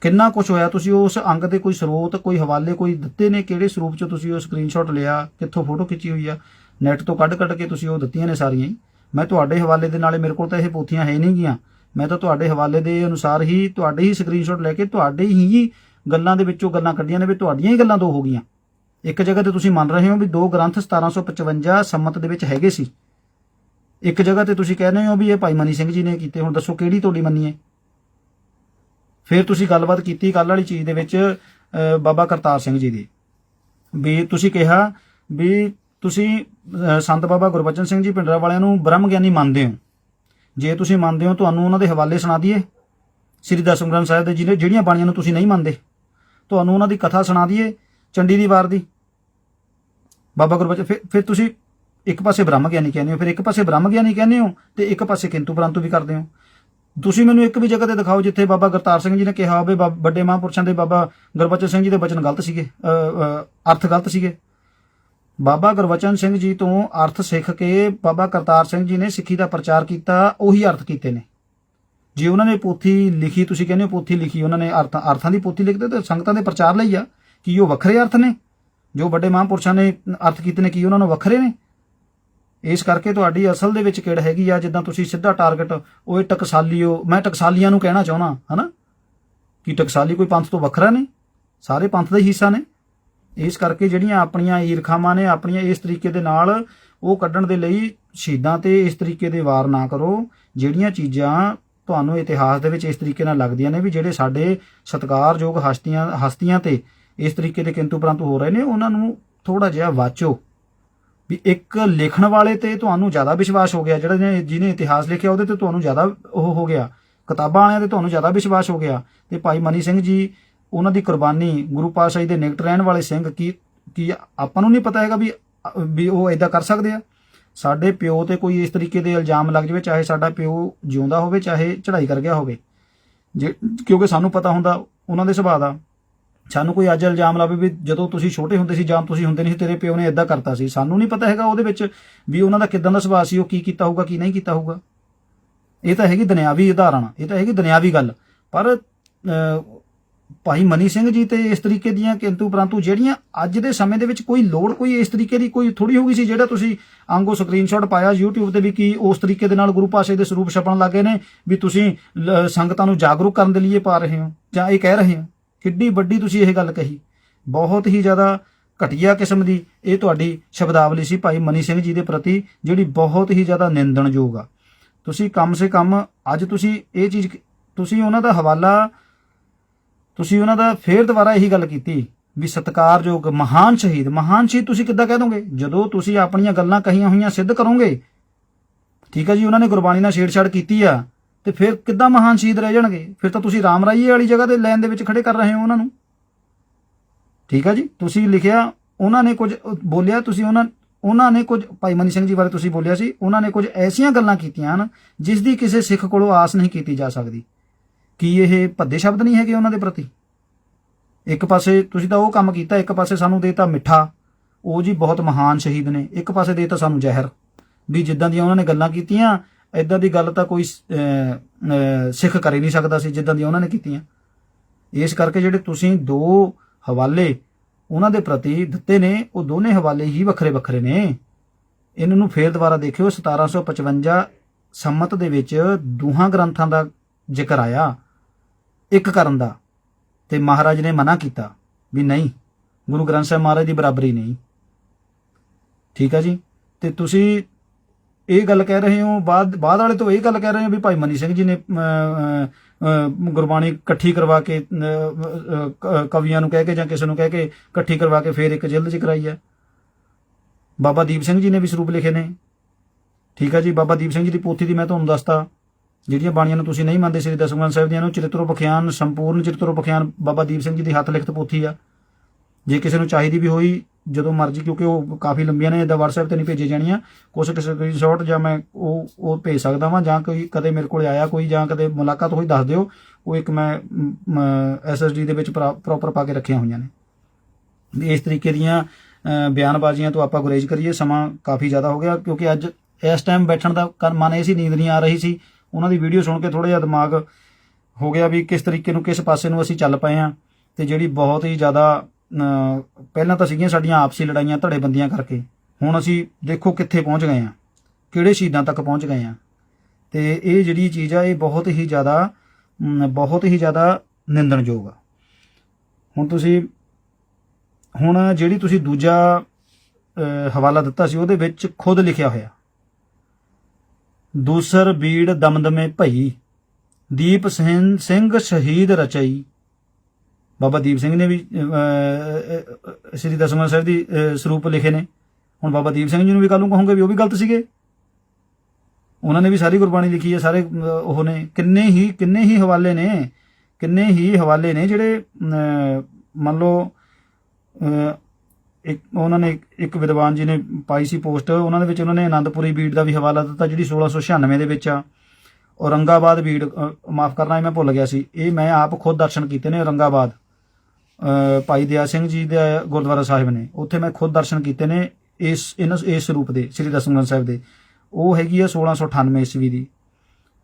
ਕਿੰਨਾ ਕੁਝ ਹੋਇਆ? ਤੁਸੀਂ ਉਸ ਅੰਗ ਦੇ ਕੋਈ ਸਰੋਤ, ਕੋਈ ਹਵਾਲੇ ਕੋਈ ਦਿੱਤੇ ਨੇ? ਕਿਹੜੇ ਸਰੂਪ ਚ ਤੁਸੀਂ ਉਹ ਸਕਰੀਨਸ਼ਾਟ ਲਿਆ? ਕਿੱਥੋਂ ਫੋਟੋ ਖਿੱਚੀ ਹੋਈ ਆ? ਨੈਟ ਤੋਂ ਕੱਢ ਕੱਢ ਕੇ ਤੁਸੀਂ ਉਹ ਦਿੱਤੀਆਂ ਨੇ ਸਾਰੀਆਂ ਹੀ। ਮੈਂ ਤੁਹਾਡੇ ਹਵਾਲੇ ਦੇ ਨਾਲੇ ਮੇਰੇ ਕੋਲ ਤਾਂ ਇਹ ਪੋਥੀਆਂ ਹੈ ਨਹੀਂ ਗੀਆਂ। ਮੈਂ ਤਾਂ ਤੁਹਾਡੇ ਹਵਾਲੇ ਦੇ ਅਨੁਸਾਰ ਹੀ ਤੁਹਾਡੇ ਹੀ ਸਕਰੀਨਸ਼ਾਟ ਲੈ ਕੇ ਤੁਹਾਡੇ ਹੀ ਗੱਲਾਂ ਦੇ ਵਿੱਚੋਂ ਗੱਲਾਂ ਕੱਢੀਆਂ ਨੇ ਵੀ ਤੁਹਾਡੀਆਂ ਹੀ ਗੱਲਾਂ ਦੋ ਹੋ ਗਈਆਂ। ਇੱਕ ਜਗ੍ਹਾ ਤੇ ਤੁਸੀਂ ਮੰਨ ਰਹੇ ਹੋ ਵੀ ਦੋ ਗ੍ਰੰਥ 1755 ਸੰਮਤ ਦੇ ਵਿੱਚ ਹੈਗੇ ਸੀ। ਇੱਕ ਜਗ੍ਹਾ ਤੇ ਤੁਸੀਂ ਕਹਿ ਰਹੇ ਹੋ ਵੀ ਇਹ ਭਾਈ ਮਨੀ ਸਿੰਘ ਜੀ ਨੇ ਕੀਤੇ, ਹੁਣ ਦੱਸੋ ਕਿਹੜੀ ਤੁਹਾਡੀ ਮੰਨੀਏ ਫਿਰ ਤੁਸੀਂ ਗੱਲਬਾਤ ਕੀਤੀ ਕੱਲ ਵਾਲੀ ਚੀਜ਼ ਦੇ ਵਿੱਚ ਬਾਬਾ ਕਰਤਾਰ ਸਿੰਘ ਜੀ ਦੀ। ਵੀ ਤੁਸੀਂ ਕਿਹਾ ਵੀ ਤੁਸੀਂ ਸੰਤ ਬਾਬਾ ਗੁਰਬਚਨ ਸਿੰਘ ਜੀ ਪਿੰਡਰਾ ਵਾਲਿਆਂ ਨੂੰ ਬ੍ਰਹਮ ਗਿਆਨੀ ਮੰਨਦੇ ਹੋ। ਜੇ ਤੁਸੀਂ ਮੰਨਦੇ ਹੋ, ਤੁਹਾਨੂੰ ਉਹਨਾਂ ਦੇ ਹਵਾਲੇ ਸੁਣਾ ਦਈਏ। ਸ੍ਰੀ ਦਸਮ ਗ੍ਰੰਥ ਸਾਹਿਬ ਦੇ ਜਿਹੜੇ ਜਿਹੜੀਆਂ ਬਾਣੀਆਂ ਨੂੰ ਤੁਸੀਂ ਨਹੀਂ ਮੰਨਦੇ, ਤੁਹਾਨੂੰ ਉਹਨਾਂ ਦੀ ਕਥਾ ਸੁਣਾ ਦਈਏ, ਚੰਡੀ ਦੀ ਵਾਰ ਦੀ। ਬਾਬਾ ਗੁਰਬਚਨ, ਫਿਰ ਫਿਰ ਤੁਸੀਂ ਇੱਕ ਪਾਸੇ ਬ੍ਰਹਮ ਗਿਆਨੀ ਕਹਿੰਦੇ ਹੋ, ਫਿਰ ਇੱਕ ਪਾਸੇ ਬ੍ਰਹਮ ਗਿਆਨੀ ਕਹਿੰਦੇ ਹੋ ਤੇ ਇੱਕ ਪਾਸੇ ਕਿੰਤੂ ਪਰੰਤੂ ਵੀ ਕਰਦੇ ਹੋ। ਤੁਸੀਂ ਮੈਨੂੰ ਇੱਕ ਵੀ ਜਗ੍ਹਾ ਤੇ ਦਿਖਾਓ ਜਿੱਥੇ ਬਾਬਾ ਗੁਰਤਾਰ ਸਿੰਘ ਜੀ ਨੇ ਕਿਹਾ ਹੋਵੇ, ਬਾ- ਵੱਡੇ ਮਹਾਂਪੁਰਸ਼ਾਂ ਦੇ ਬਾਬਾ ਗੁਰਬਚਨ ਸਿੰਘ ਜੀ ਦੇ ਬਚਨ ਗਲਤ ਸੀਗੇ ਅਰਥ ਗਲਤ ਸੀਗੇ। ਬਾਬਾ ਗੁਰਬਚਨ ਸਿੰਘ ਜੀ ਤੋਂ ਅਰਥ ਸਿੱਖ ਕੇ ਬਾਬਾ ਕਰਤਾਰ ਸਿੰਘ ਜੀ ਨੇ ਸਿੱਖੀ ਦਾ ਪ੍ਰਚਾਰ ਕੀਤਾ, ਉਹੀ ਅਰਥ ਕੀਤੇ ਨੇ। ਜੇ ਉਹਨਾਂ ਨੇ ਪੋਥੀ ਲਿਖੀ, ਤੁਸੀਂ ਕਹਿੰਦੇ ਹੋ ਪੋਥੀ ਲਿਖੀ, ਉਹਨਾਂ ਨੇ ਅਰਥਾਂ ਅਰਥਾਂ ਦੀ ਪੋਥੀ ਲਿਖਦੇ ਤੇ ਸੰਗਤਾਂ ਦੇ ਪ੍ਰਚਾਰ ਲਈ ਆ, ਕੀ ਉਹ ਵੱਖਰੇ ਅਰਥ ਨੇ? ਜੋ ਵੱਡੇ ਮਹਾਂਪੁਰਸ਼ਾਂ ਨੇ ਅਰਥ ਕੀਤੇ ਨੇ, ਕੀ ਉਹਨਾਂ ਨੂੰ ਵੱਖਰੇ ਨੇ? ਇਸ ਕਰਕੇ ਤੁਹਾਡੀ ਅਸਲ ਦੇ ਵਿੱਚ ਕਿਹੜ ਹੈਗੀ ਆ, ਜਿੱਦਾਂ ਤੁਸੀਂ ਸਿੱਧਾ ਟਾਰਗੇਟ ਉਹ ਇਹ ਟਕਸਾਲੀਓ, ਮੈਂ ਟਕਸਾਲੀਆਂ ਨੂੰ ਕਹਿਣਾ ਚਾਹਣਾ ਹਨਾ? ਕਿ ਟਕਸਾਲੀ ਕੋਈ ਪੰਥ ਤੋਂ ਵੱਖਰਾ ਨਹੀਂ, ਸਾਰੇ ਪੰਥ ਦਾ ਹਿੱਸਾ ਨੇ। ਇਸ ਕਰਕੇ ਜਿਹੜੀਆਂ ਆਪਣੀਆਂ ਈਰਖਾਵਾਂ ਨੇ, ਆਪਣੀਆਂ ਇਸ ਤਰੀਕੇ ਦੇ ਨਾਲ ਉਹ ਕੱਢਣ ਦੇ ਲਈ ਸ਼ਹੀਦਾਂ ਤੇ ਇਸ ਤਰੀਕੇ ਦੇ ਵਾਰ ਨਾ ਕਰੋ। ਜਿਹੜੀਆਂ ਚੀਜ਼ਾਂ ਤੁਹਾਨੂੰ ਇਤਿਹਾਸ ਦੇ ਵਿੱਚ ਇਸ ਤਰੀਕੇ ਨਾਲ ਲੱਗਦੀਆਂ ਨੇ ਵੀ ਜਿਹੜੇ ਸਾਡੇ ਸਤਿਕਾਰਯੋਗ ਹਸਤੀਆਂ ਹਸਤੀਆਂ ਤੇ ਇਸ ਤਰੀਕੇ ਦੇ ਕਿੰਤੂ ਪਰੰਤੂ ਹੋ ਰਹੇ ਨੇ, ਉਹਨਾਂ ਨੂੰ ਥੋੜਾ ਜਿਹਾ ਵਾਚੋ। ਵੀ ਇੱਕ ਲਿਖਣ ਵਾਲੇ ਤੇ ਤੁਹਾਨੂੰ ਜ਼ਿਆਦਾ ਵਿਸ਼ਵਾਸ ਹੋ ਗਿਆ, ਜਿਹੜਾ ਜਿਹਨੇ ਇਤਿਹਾਸ ਲਿਖਿਆ ਉਹਦੇ ਤੇ ਤੁਹਾਨੂੰ ਜ਼ਿਆਦਾ ਉਹ ਹੋ ਗਿਆ, ਕਿਤਾਬਾਂ ਵਾਲਿਆਂ ਤੇ ਤੁਹਾਨੂੰ ਜ਼ਿਆਦਾ ਵਿਸ਼ਵਾਸ ਹੋ ਗਿਆ। ਤੇ ਭਾਈ ਮਨੀ ਸਿੰਘ ਜੀ, ਉਹਨਾਂ ਦੀ ਕੁਰਬਾਨੀ, ਗੁਰੂ ਪਾਤਸ਼ਾਹ ਜੀ ਦੇ ਨਿਕਟ ਰਹਿਣ ਵਾਲੇ ਸਿੰਘ ਕੀ ਕੀ ਆਪਾਂ ਨੂੰ ਨਹੀਂ ਪਤਾ ਹੈਗਾ ਵੀ ਵੀ ਉਹ ਇਦਾਂ ਕਰ ਸਕਦੇ ਆ? ਸਾਡੇ ਪਿਓ ਤੇ ਕੋਈ ਇਸ ਤਰੀਕੇ ਦੇ ਇਲਜ਼ਾਮ ਲੱਗ ਜਾਵੇ, ਚਾਹੇ ਸਾਡਾ ਪਿਓ ਜਿਉਂਦਾ ਹੋਵੇ, ਚਾਹੇ ਚੜ੍ਹਾਈ ਕਰ ਗਿਆ ਹੋਵੇ। ਜੇ, ਕਿਉਂਕਿ ਸਾਨੂੰ ਪਤਾ ਹੁੰਦਾ, ਉਹਨਾਂ ਦੇ ਸੁਭਾਅ ਦਾ। ਸਾਨੂੰ ਕੋਈ ਅੱਜ ਇਲਜ਼ਾਮ ਲਾਵੇ ਵੀ ਜਦੋਂ ਤੁਸੀਂ ਛੋਟੇ ਹੁੰਦੇ ਸੀ, ਜਾਂ ਤੁਸੀਂ ਹੁੰਦੇ ਨਹੀਂ ਸੀ, ਤੇਰੇ ਪਿਓ ਨੇ ਇਦਾਂ ਕਰਤਾ ਸੀ। ਸਾਨੂੰ ਨਹੀਂ ਪਤਾ ਹੈਗਾ ਉਹਦੇ ਵਿੱਚ ਵੀ ਉਹਨਾਂ ਦਾ ਕਿਦਾਂ ਦਾ ਸੁਭਾਅ ਸੀ, ਉਹ ਕੀ ਕੀਤਾ ਹੋਊਗਾ, ਕੀ ਨਹੀਂ ਕੀਤਾ ਹੋਊਗਾ। ਇਹ ਤਾਂ ਹੈਗੀ ਦੁਨਿਆਵੀ ਉਦਾਹਰਣ, ਇਹ ਤਾਂ ਹੈਗੀ ਦੁਨਿਆਵੀ ਗੱਲ। ਪਰ ਭਾਈ ਮਨੀ ਸਿੰਘ ਜੀ ਤੇ ਇਸ ਤਰੀਕੇ ਦੀਆਂ ਕਿੰਤੂ ਪਰੰਤੂ ਜਿਹੜੀਆਂ ਅੱਜ ਦੇ ਸਮੇਂ ਦੇ ਵਿੱਚ ਕੋਈ ਲੋੜ, ਕੋਈ ਇਸ ਤਰੀਕੇ ਦੀ ਕੋਈ ਥੋੜੀ ਹੋਗੀ ਸੀ, ਜਿਹੜਾ ਤੁਸੀਂ ਆਂਗੋ ਸਕਰੀਨਸ਼ਾਟ ਪਾਇਆ YouTube ਤੇ ਵੀ ਕੀ ਉਸ ਤਰੀਕੇ ਦੇ ਨਾਲ ਗੁਰੂ ਪਾਸ਼ਾ ਦੇ ਸਰੂਪ ਛਪਣ ਲੱਗੇ ਨੇ, ਵੀ ਤੁਸੀਂ ਸੰਗਤਾਂ ਨੂੰ ਜਾਗਰੂਕ ਕਰਨ ਦੇ ਲਈ ਇਹ ਪਾ ਰਹੇ ਹੋ, ਜਾਂ ਇਹ ਕਹਿ ਰਹੇ ਹੋ। ਕਿੱਡੀ ਵੱਡੀ ਤੁਸੀਂ ਇਹ ਗੱਲ ਕਹੀ। ਬਹੁਤ ਹੀ ਜ਼ਿਆਦਾ ਘਟੀਆ ਕਿਸਮ ਦੀ ਇਹ ਤੁਹਾਡੀ ਸ਼ਬਦਾਵਲੀ ਸੀ ਭਾਈ ਮਨੀ ਸਿੰਘ ਜੀ ਦੇ ਪ੍ਰਤੀ, ਜਿਹੜੀ ਬਹੁਤ ਹੀ ਜ਼ਿਆਦਾ ਨਿੰਦਣਯੋਗ ਆ। ਤੁਸੀਂ ਕਮ ਸੇ ਕਮ ਅੱਜ ਤੁਸੀਂ ਇਹ ਚੀਜ਼ ਤੁਸੀਂ ਉਹਨਾਂ ਦਾ ਹਵਾਲਾ, ਤੁਸੀਂ ਉਹਨਾਂ ਦਾ ਫੇਰ ਦੁਬਾਰਾ ਇਹੀ ਗੱਲ ਕੀਤੀ ਵੀ ਸਤਿਕਾਰਯੋਗ ਮਹਾਨ ਸ਼ਹੀਦ ਮਹਾਨ ਸ਼ਹੀਦ ਤੁਸੀਂ ਕਿੱਦਾਂ ਕਹਿ ਦੋਗੇ? ਜਦੋਂ ਤੁਸੀਂ ਆਪਣੀਆਂ ਗੱਲਾਂ ਕਹੀਆਂ ਹੋਈਆਂ ਸਿੱਧ ਕਰੋਗੇ, ਠੀਕ ਹੈ ਜੀ, ਉਹਨਾਂ ਨੇ ਗੁਰਬਾਣੀ ਨਾਲ ਛੇੜਛਾੜ ਕੀਤੀ ਆ। ਤੇ ਫਿਰ ਕਿੱਦਾਂ ਮਹਾਨ ਸ਼ਹੀਦ ਰਹਿ ਜਾਣਗੇ? ਫਿਰ ਤਾਂ ਤੁਸੀਂ ਰਾਮ ਰਾਈਏ ਵਾਲੀ ਜਗ੍ਹਾ ਤੇ ਲਾਈਨ ਦੇ ਵਿੱਚ ਖੜੇ ਕਰ ਰਹੇ ਹੋ ਉਹਨਾਂ ਨੂੰ। ਠੀਕ ਹੈ ਜੀ? ਤੁਸੀਂ ਲਿਖਿਆ, ਉਹਨਾਂ ਨੇ ਕੁਝ ਬੋਲਿਆ, ਤੁਸੀਂ ਉਹਨਾਂ ਉਹਨਾਂ ਨੇ ਕੁਝ, ਭਾਈ ਮਨੀ ਸਿੰਘ ਜੀ ਬਾਰੇ ਤੁਸੀਂ ਬੋਲਿਆ ਸੀ, ਉਹਨਾਂ ਨੇ ਕੁਝ ਐਸੀਆਂ ਗੱਲਾਂ ਕੀਤੀਆਂ ਹਨ, ਜਿਸ ਦੀ ਕਿਸੇ ਸਿੱਖ ਕੋਲੋਂ ਆਸ ਨਹੀਂ ਕੀਤੀ ਜਾ ਸਕਦੀ। ਕੀ ਇਹ ਭੱਦੇ ਸ਼ਬਦ ਨਹੀਂ ਹੈਗੇ ਉਹਨਾਂ ਦੇ ਪ੍ਰਤੀ? ਇੱਕ ਪਾਸੇ ਤੁਸੀਂ ਤਾਂ ਉਹ ਕੰਮ ਕੀਤਾ, ਇੱਕ ਪਾਸੇ ਸਾਨੂੰ ਦੇਤਾ ਮਿੱਠਾ। ਉਹ ਜੀ ਬਹੁਤ ਮਹਾਨ ਸ਼ਹੀਦ ਨੇ। ਇੱਕ ਪਾਸੇ ਦੇਤਾ ਸਾਨੂੰ ਜ਼ਹਿਰ। ਵੀ ਜਿੱਦਾਂ ਦੀਆਂ ਉਹਨਾਂ ਨੇ ਗੱਲਾਂ ਕੀਤੀਆਂ ਐਦਾਂ ਦੀ ਗੱਲ ਤਾਂ ਕੋਈ ਸਿੱਖ ਕਰ ਹੀ ਨਹੀਂ ਸਕਦਾ ਸੀ ਜਿੱਦਾਂ ਦੀਆਂ ਉਹਨਾਂ ਨੇ ਕੀਤੀਆਂ। ਇਸ ਕਰਕੇ ਜਿਹੜੇ ਤੁਸੀਂ ਦੋ ਹਵਾਲੇ ਉਹਨਾਂ ਦੇ ਪ੍ਰਤੀ ਦਿੱਤੇ ਨੇ, ਉਹ ਦੋਨੇ ਹਵਾਲੇ ਹੀ ਵੱਖਰੇ ਵੱਖਰੇ ਨੇ। ਇਹਨਾਂ ਨੂੰ ਫੇਰ ਦੁਬਾਰਾ ਦੇਖਿਓ 1755 ਸੰਮਤ ਦੇ ਵਿੱਚ ਦੋਹਾਂ ਗ੍ਰੰਥਾਂ ਦਾ ਜ਼ਿਕਰ ਆਇਆ, ਇੱਕ ਕਰਨ ਦਾ, ਤੇ ਮਹਾਰਾਜ ਨੇ ਮਨਾ ਕੀਤਾ ਵੀ ਨਹੀਂ, ਗੁਰੂ ਗ੍ਰੰਥ ਸਾਹਿਬ ਮਹਾਰਾਜ ਦੀ ਬਰਾਬਰੀ ਨਹੀਂ। ਠੀਕ ਹੈ ਜੀ? ਤੇ ਤੁਸੀਂ ਇਹ ਗੱਲ ਕਹਿ ਰਹੇ ਹੋ, ਬਾਅਦ ਬਾਅਦ ਵਾਲੇ ਤੋਂ ਇਹ ਗੱਲ ਕਹਿ ਰਹੇ ਹੋ ਵੀ ਭਾਈ ਮਨੀ ਸਿੰਘ ਜੀ ਨੇ ਗੁਰਬਾਣੀ ਇਕੱਠੀ ਕਰਵਾ ਕੇ ਕਵੀਆਂ ਨੂੰ ਕਹਿ ਕੇ ਜਾਂ ਕਿਸੇ ਨੂੰ ਕਹਿ ਕੇ ਇਕੱਠੀ ਕਰਵਾ ਕੇ ਫੇਰ ਇੱਕ ਜਿਲਦ ਚ ਕਰਾਈ ਹੈ। ਬਾਬਾ ਦੀਪ ਸਿੰਘ ਜੀ ਨੇ ਵੀ ਸਰੂਪ ਲਿਖੇ ਨੇ। ਠੀਕ ਹੈ ਜੀ, ਬਾਬਾ ਦੀਪ ਸਿੰਘ ਜੀ ਦੀ ਪੋਥੀ ਦੀ ਮੈਂ ਤੁਹਾਨੂੰ ਦੱਸਤਾ। ਜਿਹੜੀਆਂ ਬਾਣੀਆਂ ਨੂੰ ਤੁਸੀਂ ਨਹੀਂ ਮੰਨਦੇ, ਸ੍ਰੀ ਦਸਮਗੰਜ ਸਾਹਿਬ ਦੀਆਂ ਨੂੰ ਚਰਿਤ੍ਰੋ ਬਖਿਆਨ ਸੰਪੂਰਨ ਚਰਿਤ੍ਰੋ ਬਖਿਆਨ ਬਾਬਾ ਦੀਪ ਸਿੰਘ ਜੀ ਦੀ ਹੱਥ ਲਿਖਤ ਪੋਥੀ ਆ। ਜੇ ਕਿਸੇ ਨੂੰ ਚਾਹੀਦੀ ਵੀ ਹੋਈ, ਜਦੋਂ ਮਰਜ਼ੀ, ਕਿਉਂਕਿ ਉਹ ਕਾਫੀ ਲੰਬੀਆਂ ਨੇ ਇਹਦਾ WhatsApp ਤੇ ਨਹੀਂ ਭੇਜੇ ਜਾਣੀਆਂ। ਕੁਛ ਕਿਸੇ ਸਕਰੀਨਸ਼ਾਟ ਜਾਂ ਮੈਂ ਉਹ ਉਹ ਭੇਜ ਸਕਦਾ ਵਾਂ, ਜਾਂ ਕੋਈ ਕਦੇ ਮੇਰੇ ਕੋਲ ਆਇਆ ਕੋਈ, ਜਾਂ ਕਦੇ ਮੁਲਾਕਾਤ ਹੋਈ, ਦੱਸ ਦਿਓ। ਉਹ ਇੱਕ ਮੈਂ SSD ਦੇ ਵਿੱਚ ਪ੍ਰੋਪਰ ਪਾ ਕੇ ਰੱਖੀਆਂ ਹੋਈਆਂ ਨੇ। ਇਸ ਤਰੀਕੇ ਦੀਆਂ ਬਿਆਨਬਾਜ਼ੀਆਂ ਤੋਂ ਆਪਾਂ ਗੁਰੇਜ਼ ਕਰੀਏ, ਸਮਾਂ ਕਾਫੀ ਜ਼ਿਆਦਾ ਹੋ ਗਿਆ, ਕਿਉਂਕਿ ਅੱਜ ਇਸ ਟਾਈਮ ਬੈਠਣ ਦਾ ਕਰ- ਮਨ ਇਹ ਸੀ, ਨੀਂਦ ਨਹੀਂ ਆ ਰਹੀ ਸੀ। ਉਹਨਾਂ ਦੀ ਵੀਡੀਓ ਸੁਣ ਕੇ ਥੋੜਾ ਜਿਹਾ ਦਿਮਾਗ ਹੋ ਗਿਆ ਵੀ ਕਿਸ ਤਰੀਕੇ ਨੂੰ, ਕਿਸ ਪਾਸੇ ਨੂੰ ਅਸੀਂ ਚੱਲ ਪਏ ਆ ਤੇ ਜਿਹੜੀ ਬਹੁਤ ਹੀ ਜ਼ਿਆਦਾ ਪਹਿਲਾਂ ਤਾਂ ਸੀਗੀਆਂ ਸਾਡੀਆਂ ਆਪਸੀ ਲੜਾਈਆਂ, ਧੜੇਬੰਦੀਆਂ ਕਰਕੇ। ਹੁਣ ਅਸੀਂ ਦੇਖੋ ਕਿੱਥੇ ਪਹੁੰਚ ਗਏ ਆ ਕਿਹੜੇ ਸ਼ਹੀਦਾਂ ਤੱਕ ਪਹੁੰਚ ਗਏ ਆ ਤੇ ਇਹ ਜਿਹੜੀ ਚੀਜ਼ ਆ, ਇਹ ਬਹੁਤ ਹੀ ਜ਼ਿਆਦਾ ਬਹੁਤ ਹੀ ਜ਼ਿਆਦਾ ਨਿੰਦਣਯੋਗ ਆ। ਹੁਣ ਤੁਸੀਂ, ਹੁਣ ਜਿਹੜੀ ਤੁਸੀਂ ਦੂਜਾ ਹਵਾਲਾ ਦਿੱਤਾ ਸੀ, ਉਹਦੇ ਵਿੱਚ ਖੁਦ ਲਿਖਿਆ ਹੋਇਆ। ਦੂਸਰ ਬੀੜ ਦਮਦਮੇ ਭਈ, ਦੀਪ ਸਿੰਘ ਸਿੰਘ ਸ਼ਹੀਦ ਰਚਈ ਬਾਬਾ ਦੀਪ ਸਿੰਘ ਨੇ ਵੀ ਸ੍ਰੀ ਦਸਮਾ ਸਾਹਿਬ ਦੀ ਸਰੂਪ ਲਿਖੇ ਨੇ। ਹੁਣ ਬਾਬਾ ਦੀਪ ਸਿੰਘ ਜੀ ਨੂੰ ਵੀ ਕੱਲ ਨੂੰ ਕਹੋਗੇ ਵੀ ਉਹ ਵੀ ਗਲਤ ਸੀਗੇ? ਉਹਨਾਂ ਨੇ ਵੀ ਸਾਰੀ ਗੁਰਬਾਣੀ ਲਿਖੀ ਹੈ, ਸਾਰੇ ਉਹ ਨੇ। ਕਿੰਨੇ ਹੀ ਕਿੰਨੇ ਹੀ ਹਵਾਲੇ ਨੇ, ਕਿੰਨੇ ਹੀ ਹਵਾਲੇ ਨੇ ਜਿਹੜੇ ਮੰਨ ਲਓ ਇੱਕ, ਉਹਨਾਂ ਨੇ ਇੱਕ- ਵਿਦਵਾਨ ਜੀ ਨੇ ਪਾਈ ਸੀ ਪੋਸਟ, ਉਹਨਾਂ ਦੇ ਵਿੱਚ ਉਹਨਾਂ ਨੇ ਆਨੰਦਪੁਰੀ ਬੀੜ ਦਾ ਵੀ ਹਵਾਲਾ ਦਿੱਤਾ, ਜਿਹੜੀ 1696 ਦੇ ਵਿੱਚ ਆ। ਔਰੰਗਾਬਾਦ ਬੀੜ ਮਾਫ ਕਰਨਾ, ਇਹ ਮੈਂ ਭੁੱਲ ਗਿਆ ਸੀ। ਇਹ ਮੈਂ ਆਪ ਖੁਦ ਦਰਸ਼ਨ ਕੀਤੇ ਨੇ ਔਰੰਗਾਬਾਦ। ਭਾਈ ਦਿਆ ਸਿੰਘ ਜੀ ਦੇ ਗੁਰਦੁਆਰਾ ਸਾਹਿਬ ਨੇ, ਉੱਥੇ ਮੈਂ ਖੁਦ ਦਰਸ਼ਨ ਕੀਤੇ ਨੇ ਇਸ ਇਹਨਾਂ ਇਸ ਸਰੂਪ ਦੇ, ਸ੍ਰੀ ਦਸਮਗੰਜ ਸਾਹਿਬ ਦੇ। ਉਹ ਹੈਗੀ ਆ 1698 ਈਸਵੀ ਦੀ।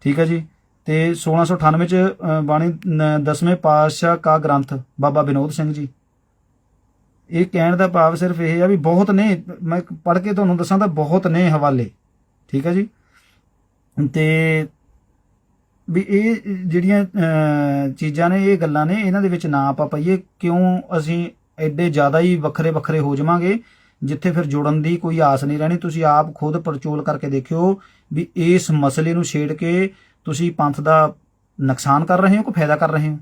ਠੀਕ ਹੈ ਜੀ? ਤੇ 1698 ਚ ਬਾਣੀ ਦਸਵੇਂ ਪਾਤਸ਼ਾਹ ਕਾ ਗ੍ਰੰਥ, ਬਾਬਾ ਵਿਨੋਦ ਸਿੰਘ ਜੀ। ਇਹ ਕਹਿਣ ਦਾ ਭਾਵ ਸਿਰਫ ਇਹ ਆ ਵੀ ਬਹੁਤ ਨੇ, ਮੈਂ ਪੜ੍ਹ ਕੇ ਤੁਹਾਨੂੰ ਦੱਸਾਂ ਤਾਂ ਬਹੁਤ ਨੇ ਹਵਾਲੇ। ਠੀਕ ਹੈ ਜੀ? ਤੇ ਵੀ ਇਹ ਜਿਹੜੀਆਂ ਅਹ, ਚੀਜ਼ਾਂ ਨੇ ਇਹ ਗੱਲਾਂ ਨੇ ਇਹਨਾਂ ਦੇ ਵਿੱਚ ਨਾ ਆਪਾਂ ਪਈਏ ਕਿਉਂ ਅਸੀਂ ਐਡੇ ਜ਼ਿਆਦਾ ਹੀ ਵੱਖਰੇ ਵੱਖਰੇ ਹੋ ਜਾਵਾਂਗੇ ਜਿੱਥੇ ਫਿਰ ਜੁੜਨ ਦੀ ਕੋਈ ਆਸ ਨਹੀਂ ਰਹਿਣੀ। ਤੁਸੀਂ ਆਪ ਖੁਦ ਪਰਚੋਲ ਕਰਕੇ ਦੇਖਿਓ ਵੀ ਇਸ ਮਸਲੇ ਨੂੰ ਛੇੜ ਕੇ ਤੁਸੀਂ ਪੰਥ ਦਾ ਨੁਕਸਾਨ ਕਰ ਰਹੇ ਹੋ ਕਿ ਫਾਇਦਾ ਕਰ ਰਹੇ ਹੋ?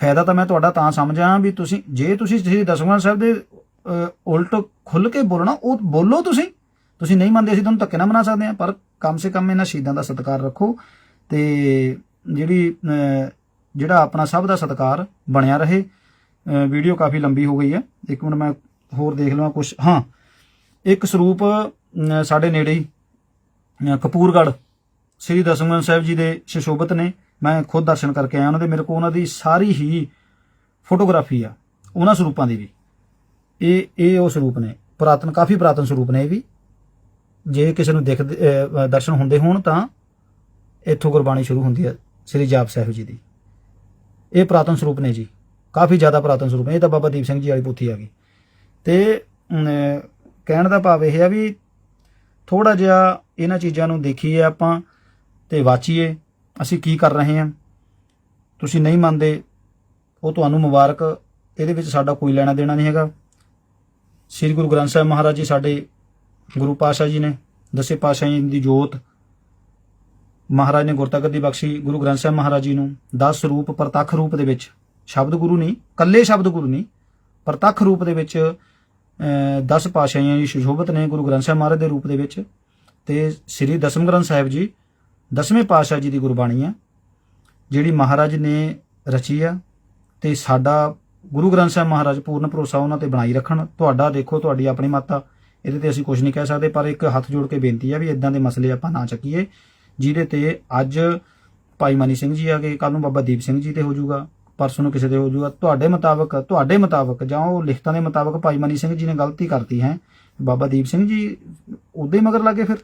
ਫਾਇਦਾ ਤਾਂ ਮੈਂ ਤੁਹਾਡਾ ਤਾਂ ਸਮਝਾਂ ਵੀ ਤੁਸੀਂ ਜੇ ਤੁਸੀਂ ਸ੍ਰੀ ਦਸਵਾਂ ਸਾਹਿਬ ਦੇ ਉਲਟ ਖੁੱਲ ਕੇ ਬੋਲਣਾ ਉਹ ਬੋਲੋ ਤੁਸੀਂ। ਤੁਸੀਂ ਨਹੀਂ ਮੰਨਦੇ ਅਸੀਂ ਤੁਹਾਨੂੰ ਧੱਕੇ ਨਾ ਬਣਾ ਸਕਦੇ ਹਾਂ ਪਰ ਕਮ ਸੇ ਕਮ ਇਹਨਾਂ ਸ਼ਹੀਦਾਂ ਦਾ ਸਤਿਕਾਰ ਰੱਖੋ। ਤੇ ਜਿਹੜੀ ਜਿਹੜਾ ਆਪਣਾ ਸਭ ਦਾ ਸਤਿਕਾਰ ਬਣਿਆ ਰਹੇ। ਵੀਡੀਓ ਕਾਫੀ ਲੰਬੀ ਹੋ ਗਈ ਹੈ। ਇੱਕ ਮਿੰਟ ਮੈਂ ਹੋਰ ਦੇਖ ਲਵਾਂ ਕੁਝ ਹਾਂ ਇੱਕ ਸਰੂਪ ਸਾਡੇ ਨੇੜੇ ਹੀ ਅਹ, ਕਪੂਰਗੜ੍ਹ ਸ੍ਰੀ ਦਸਮਗੰਜ ਸਾਹਿਬ ਜੀ ਦੇ ਸ਼ਿਸ਼ੋਭਤ ਨੇ। ਮੈਂ ਖੁਦ ਦਰਸ਼ਨ ਕਰਕੇ ਆਇਆ ਉਹਨਾਂ ਦੇ ਮੇਰੇ ਕੋਲ ਉਹਨਾਂ ਦੀ ਸਾਰੀ ਹੀ ਫੋਟੋਗ੍ਰਾਫੀ ਆ ਉਹਨਾਂ ਸਰੂਪਾਂ ਦੀ ਵੀ। ਇਹ ਇਹ ਉਹ ਸਰੂਪ ਨੇ ਪੁਰਾਤਨ ਕਾਫੀ ਪੁਰਾਤਨ ਸਰੂਪ ਨੇ ਇਹ ਵੀ। ਜੇ ਕਿਸੇ ਨੂੰ ਦਿਖ ਦਰਸ਼ਨ ਹੁੰਦੇ ਹੋਣ ਤਾਂ ਇੱਥੋਂ ਗੁਰਬਾਣੀ ਸ਼ੁਰੂ ਹੁੰਦੀ ਹੈ, ਸ੍ਰੀ ਜਾਪ ਸਾਹਿਬ ਜੀ ਦੀ। ਇਹ ਪੁਰਾਤਨ ਸਰੂਪ ਨੇ ਜੀ, ਕਾਫੀ ਜ਼ਿਆਦਾ ਪੁਰਾਤਨ ਸਰੂਪ ਨੇ। ਇਹ ਤਾਂ ਬਾਬਾ ਦੀਪ ਸਿੰਘ ਜੀ ਵਾਲੀ ਪੁੱਥੀ ਆ ਗਈ। ਤੇ ਕਹਿਣ ਦਾ ਭਾਵ ਇਹ ਹੈ ਵੀ ਥੋੜਾ ਜਿਹਾ ਇਹਨਾਂ ਚੀਜ਼ਾਂ ਨੂੰ ਦੇਖੀਏ ਆਪਾਂ ਤੇ ਵਾਚੀਏ, ਅਸੀਂ ਕੀ ਕਰ ਰਹੇ ਹਾਂ। ਤੁਸੀਂ ਨਹੀਂ ਮੰਨਦੇ, ਉਹ ਤੁਹਾਨੂੰ ਮੁਬਾਰਕ, ਇਹਦੇ ਵਿੱਚ ਸਾਡਾ ਕੋਈ ਲੈਣਾ ਦੇਣਾ ਨਹੀਂ ਹੈਗਾ। ਸ੍ਰੀ ਗੁਰੂ ਗ੍ਰੰਥ ਸਾਹਿਬ ਮਹਾਰਾਜ ਜੀ ਸਾਡੇ ਗੁਰੂ ਪਾਤਸ਼ਾਹ ਜੀ ਨੇ ਦਸੇ ਪਾਤਸ਼ਾਹ ਜੀ ਦੀ ਜੋਤ ਮਹਾਰਾਜ ਨੇ ਗੁਰਤਾ ਦੀ ਬਖਸ਼ੀ ਗੁਰੂ ਗ੍ਰੰਥ ਸਾਹਿਬ ਮਹਾਰਾਜ ਜੀ ਨੂੰ 10 ਰੂਪ ਪ੍ਰਤੱਖ ਰੂਪ ਦੇ ਵਿੱਚ, ਸ਼ਬਦ ਗੁਰੂ ਨਹੀਂ ਕੱਲੇ ਸ਼ਬਦ ਗੁਰੂ ਨਹੀਂ, ਪ੍ਰਤੱਖ ਰੂਪ ਦੇ ਵਿੱਚ 10 ਪਾਤਸ਼ਾਹੀਆਂ ਜੀ ਸੁਸ਼ੋਭਿਤ ਨੇ ਗੁਰੂ ਗ੍ਰੰਥ ਸਾਹਿਬ ਮਹਾਰਾਜ ਦੇ ਰੂਪ ਦੇ ਵਿੱਚ ਤੇ ਸ੍ਰੀ ਦਸਮ ਗ੍ਰੰਥ ਸਾਹਿਬ ਜੀ ਦਸਵੇਂ ਪਾਤਸ਼ਾਹ ਜੀ ਦੀ ਗੁਰਬਾਣੀ ਆ ਜਿਹੜੀ ਮਹਾਰਾਜ ਨੇ ਰਚੀ ਆ ਤੇ ਸਾਡਾ ਗੁਰੂ ਗ੍ਰੰਥ ਸਾਹਿਬ ਮਹਾਰਾਜ ਪੂਰਨ ਭਰੋਸਾ ਉਹਨਾਂ ਤੇ ਬਣਾਈ ਰੱਖਣ, ਤੁਹਾਡਾ ਦੇਖੋ, ਤੁਹਾਡੀ ਆਪਣੀ ਮਾਤਾ, ਇਹਦੇ ਤੇ ਅਸੀਂ ਕੁਝ ਨਹੀਂ ਕਹਿ ਸਕਦੇ, ਪਰ ਇੱਕ ਹੱਥ ਜੋੜ ਕੇ ਬੇਨਤੀ ਆ ਵੀ ਇਦਾਂ ਦੇ ਮਸਲੇ ਆਪਾਂ ਨਾ ਚੱਕੀਏ। ਜਿਹਦੇ ਤੇ ਅੱਜ ਭਾਈ ਮਨੀ ਸਿੰਘ ਜੀ ਆ ਗਏ ਕੱਲ ਨੂੰ ਬਾਬਾ ਦੀਪ ਸਿੰਘ ਜੀ ਤੇ ਹੋ ਜਾਊਗਾ, ਪਰਸੋਂ ਨੂੰ ਕਿਸੇ ਦੇ ਹੋ ਜਾਊਗਾ। ਤੁਹਾਡੇ ਮੁਤਾਬਕ ਤੁਹਾਡੇ ਮੁਤਾਬਕ ਜਾਂ ਉਹ ਲਿਖਤਾਂ ਦੇ ਮੁਤਾਬਕ ਭਾਈ ਮਨੀ ਸਿੰਘ ਜੀ ਨੇ ਗਲਤੀ ਕਰਤੀ ਹੈ। ਬਾਬਾ ਦੀਪ ਸਿੰਘ ਜੀ ਉਹਦੇ ਹੀ ਮਗਰ ਲੱਗੇ ਫਿਰ?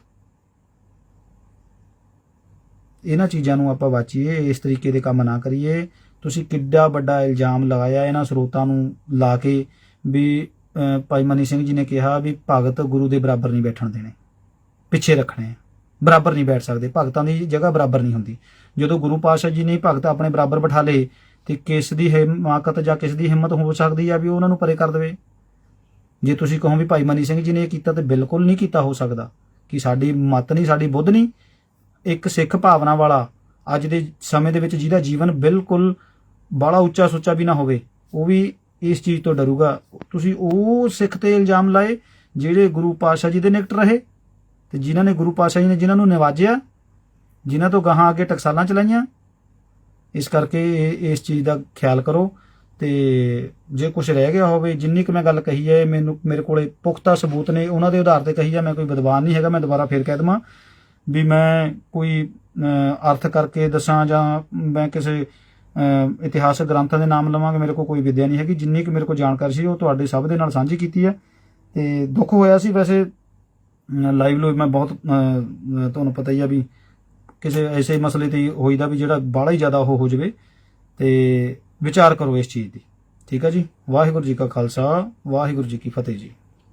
ਇਹਨਾਂ ਚੀਜ਼ਾਂ ਨੂੰ ਆਪਾਂ ਵਾਚੀਏ, ਇਸ ਤਰੀਕੇ ਦੇ ਕੰਮ ਨਾ ਕਰੀਏ। ਤੁਸੀਂ ਕਿੱਡਾ ਵੱਡਾ ਇਲਜ਼ਾਮ ਲਗਾਇਆ ਇਹਨਾਂ ਸਰੋਤਾਂ ਨੂੰ ਲਾ ਕੇ ਵੀ ਭਾਈ ਮਨੀ ਸਿੰਘ ਜੀ ਨੇ ਕਿਹਾ ਵੀ ਭਗਤ ਗੁਰੂ ਦੇ ਬਰਾਬਰ ਨਹੀਂ ਬੈਠਣ ਦੇਣੇ, ਪਿੱਛੇ ਰੱਖਣੇ। ਆ ਬਰਾਬਰ ਨਹੀਂ ਬੈਠ ਸਕਦੇ, ਭਗਤਾਂ ਦੀ ਜਗ੍ਹਾ ਬਰਾਬਰ ਨਹੀਂ ਹੁੰਦੀ। ਜਦੋਂ ਗੁਰੂ ਪਾਤਸ਼ਾਹ ਜੀ ਨੇ ਭਗਤ ਆਪਣੇ ਬਰਾਬਰ ਬਿਠਾ ਲਏ, ਤੇ ਕਿਸ ਦੀ ਹਿਮਾਕਤ ਜਾਂ ਕਿਸ ਦੀ ਹਿੰਮਤ ਹੋ ਸਕਦੀ ਆ ਵੀ ਉਹਨਾਂ ਨੂੰ ਪਰੇ ਕਰ ਦੇਵੇ? ਜੇ ਤੁਸੀਂ ਕਹੋ ਵੀ ਭਾਈ ਮਨੀ ਸਿੰਘ ਜੀ ਨੇ ਇਹ ਕੀਤਾ, ਤੇ ਬਿਲਕੁਲ ਨਹੀਂ ਕੀਤਾ ਹੋ ਸਕਦਾ। ਕਿ ਸਾਡੀ ਮਤ ਨਹੀਂ, ਸਾਡੀ ਬੁੱਧ ਨਹੀਂ, ਇੱਕ ਸਿੱਖ ਭਾਵਨਾ ਵਾਲਾ ਅੱਜ ਦੇ ਸਮੇਂ ਦੇ ਵਿੱਚ ਜਿਹਦਾ ਜੀਵਨ ਬਿਲਕੁਲ ਬੜਾ ਉੱਚਾ ਸੁੱਚਾ ਵੀ ਨਾ ਹੋਵੇ, ਉਹ ਵੀ ਇਸ ਚੀਜ਼ ਤੋਂ ਡਰੂਗਾ। ਤੁਸੀਂ ਉਹ ਸਿੱਖ ਤੇ ਇਲਜ਼ਾਮ ਲਾਏ, ਜਿਹੜੇ ਗੁਰੂ ਪਾਤਸ਼ਾਹ ਜੀ ਦੇ ਨਿਕਟ ਰਹੇ। ਤੇ ਜਿਨ੍ਹਾਂ ਨੇ ਗੁਰੂ ਪਾਤਸ਼ਾਹ ਜੀ ਨੇ ਜਿਨ੍ਹਾਂ ਨੂੰ ਨਿਵਾਜਿਆ, ਜਿਨ੍ਹਾਂ ਤੋਂ ਗਾਹਾਂ ਅੱਗੇ ਟਕਸਾਲਾਂ ਚਲਾਈਆਂ, ਇਸ ਕਰਕੇ ਇਹ- ਇਸ ਚੀਜ਼ ਦਾ ਖਿਆਲ ਕਰੋ ਤੇ ਜੇ ਕੁਝ ਰਹਿ ਗਿਆ ਹੋਵੇ, ਜਿੰਨੀ ਕੁ ਮੈਂ ਗੱਲ ਕਹੀ ਹੈ, ਮੈਨੂੰ, ਮੇਰੇ ਕੋਲੇ ਪੁਖਤਾ ਸਬੂਤ ਨੇ, ਉਹਨਾਂ ਦੇ ਆਧਾਰ ਤੇ ਕਹੀ ਹੈ ਮੈਂ ਕੋਈ ਵਿਦਵਾਨ ਨਹੀਂ ਹੈਗਾ, ਮੈਂ ਦੁਬਾਰਾ ਫੇਰ ਕਹਿ ਦਵਾਂ ਵੀ ਮੈਂ ਕੋਈ ਅਰਥ ਕਰਕੇ ਦੱਸਾਂ ਜਾਂ ਮੈਂ ਕਿਸੇ ਇਤਿਹਾਸਕ ਗ੍ਰੰਥਾਂ ਦੇ ਨਾਮ ਲਵਾਂਗਾ, ਮੇਰੇ ਕੋਲ ਕੋਈ ਵਿਦਿਆ ਨਹੀਂ ਹੈਗੀ, ਜਿੰਨੀ ਕੁ ਮੇਰੇ ਕੋਲ ਜਾਣਕਾਰੀ ਸੀ, ਉਹ ਤੁਹਾਡੇ ਸਭ ਦੇ ਨਾਲ ਸਾਂਝੀ ਕੀਤੀ ਹੈ ਤੇ ਦੁੱਖ ਹੋਇਆ ਸੀ ਵੈਸੇ ਲਾਈਵ ਲੋ ਮੈਂ ਬਹੁਤ ਤੁਹਾਨੂੰ ਪਤਾ ਹੀ ਆ ਵੀ ਕਿਸੇ ਐਸੇ ਮਸਲੇ ਤੇ ਹੋਈਦਾ ਵੀ ਜਿਹੜਾ ਬਾਹਲਾ ਹੀ ਜ਼ਿਆਦਾ ਉਹ ਹੋ ਜਾਵੇ ਤੇ ਵਿਚਾਰ ਕਰੋ ਇਸ ਚੀਜ਼ ਦੀ। ਠੀਕ ਹੈ ਜੀ? ਵਾਹਿਗੁਰੂ ਜੀ ਕਾ ਖਾਲਸਾ, ਵਾਹਿਗੁਰੂ ਜੀ ਕੀ ਫਤਿਹ ਜੀ।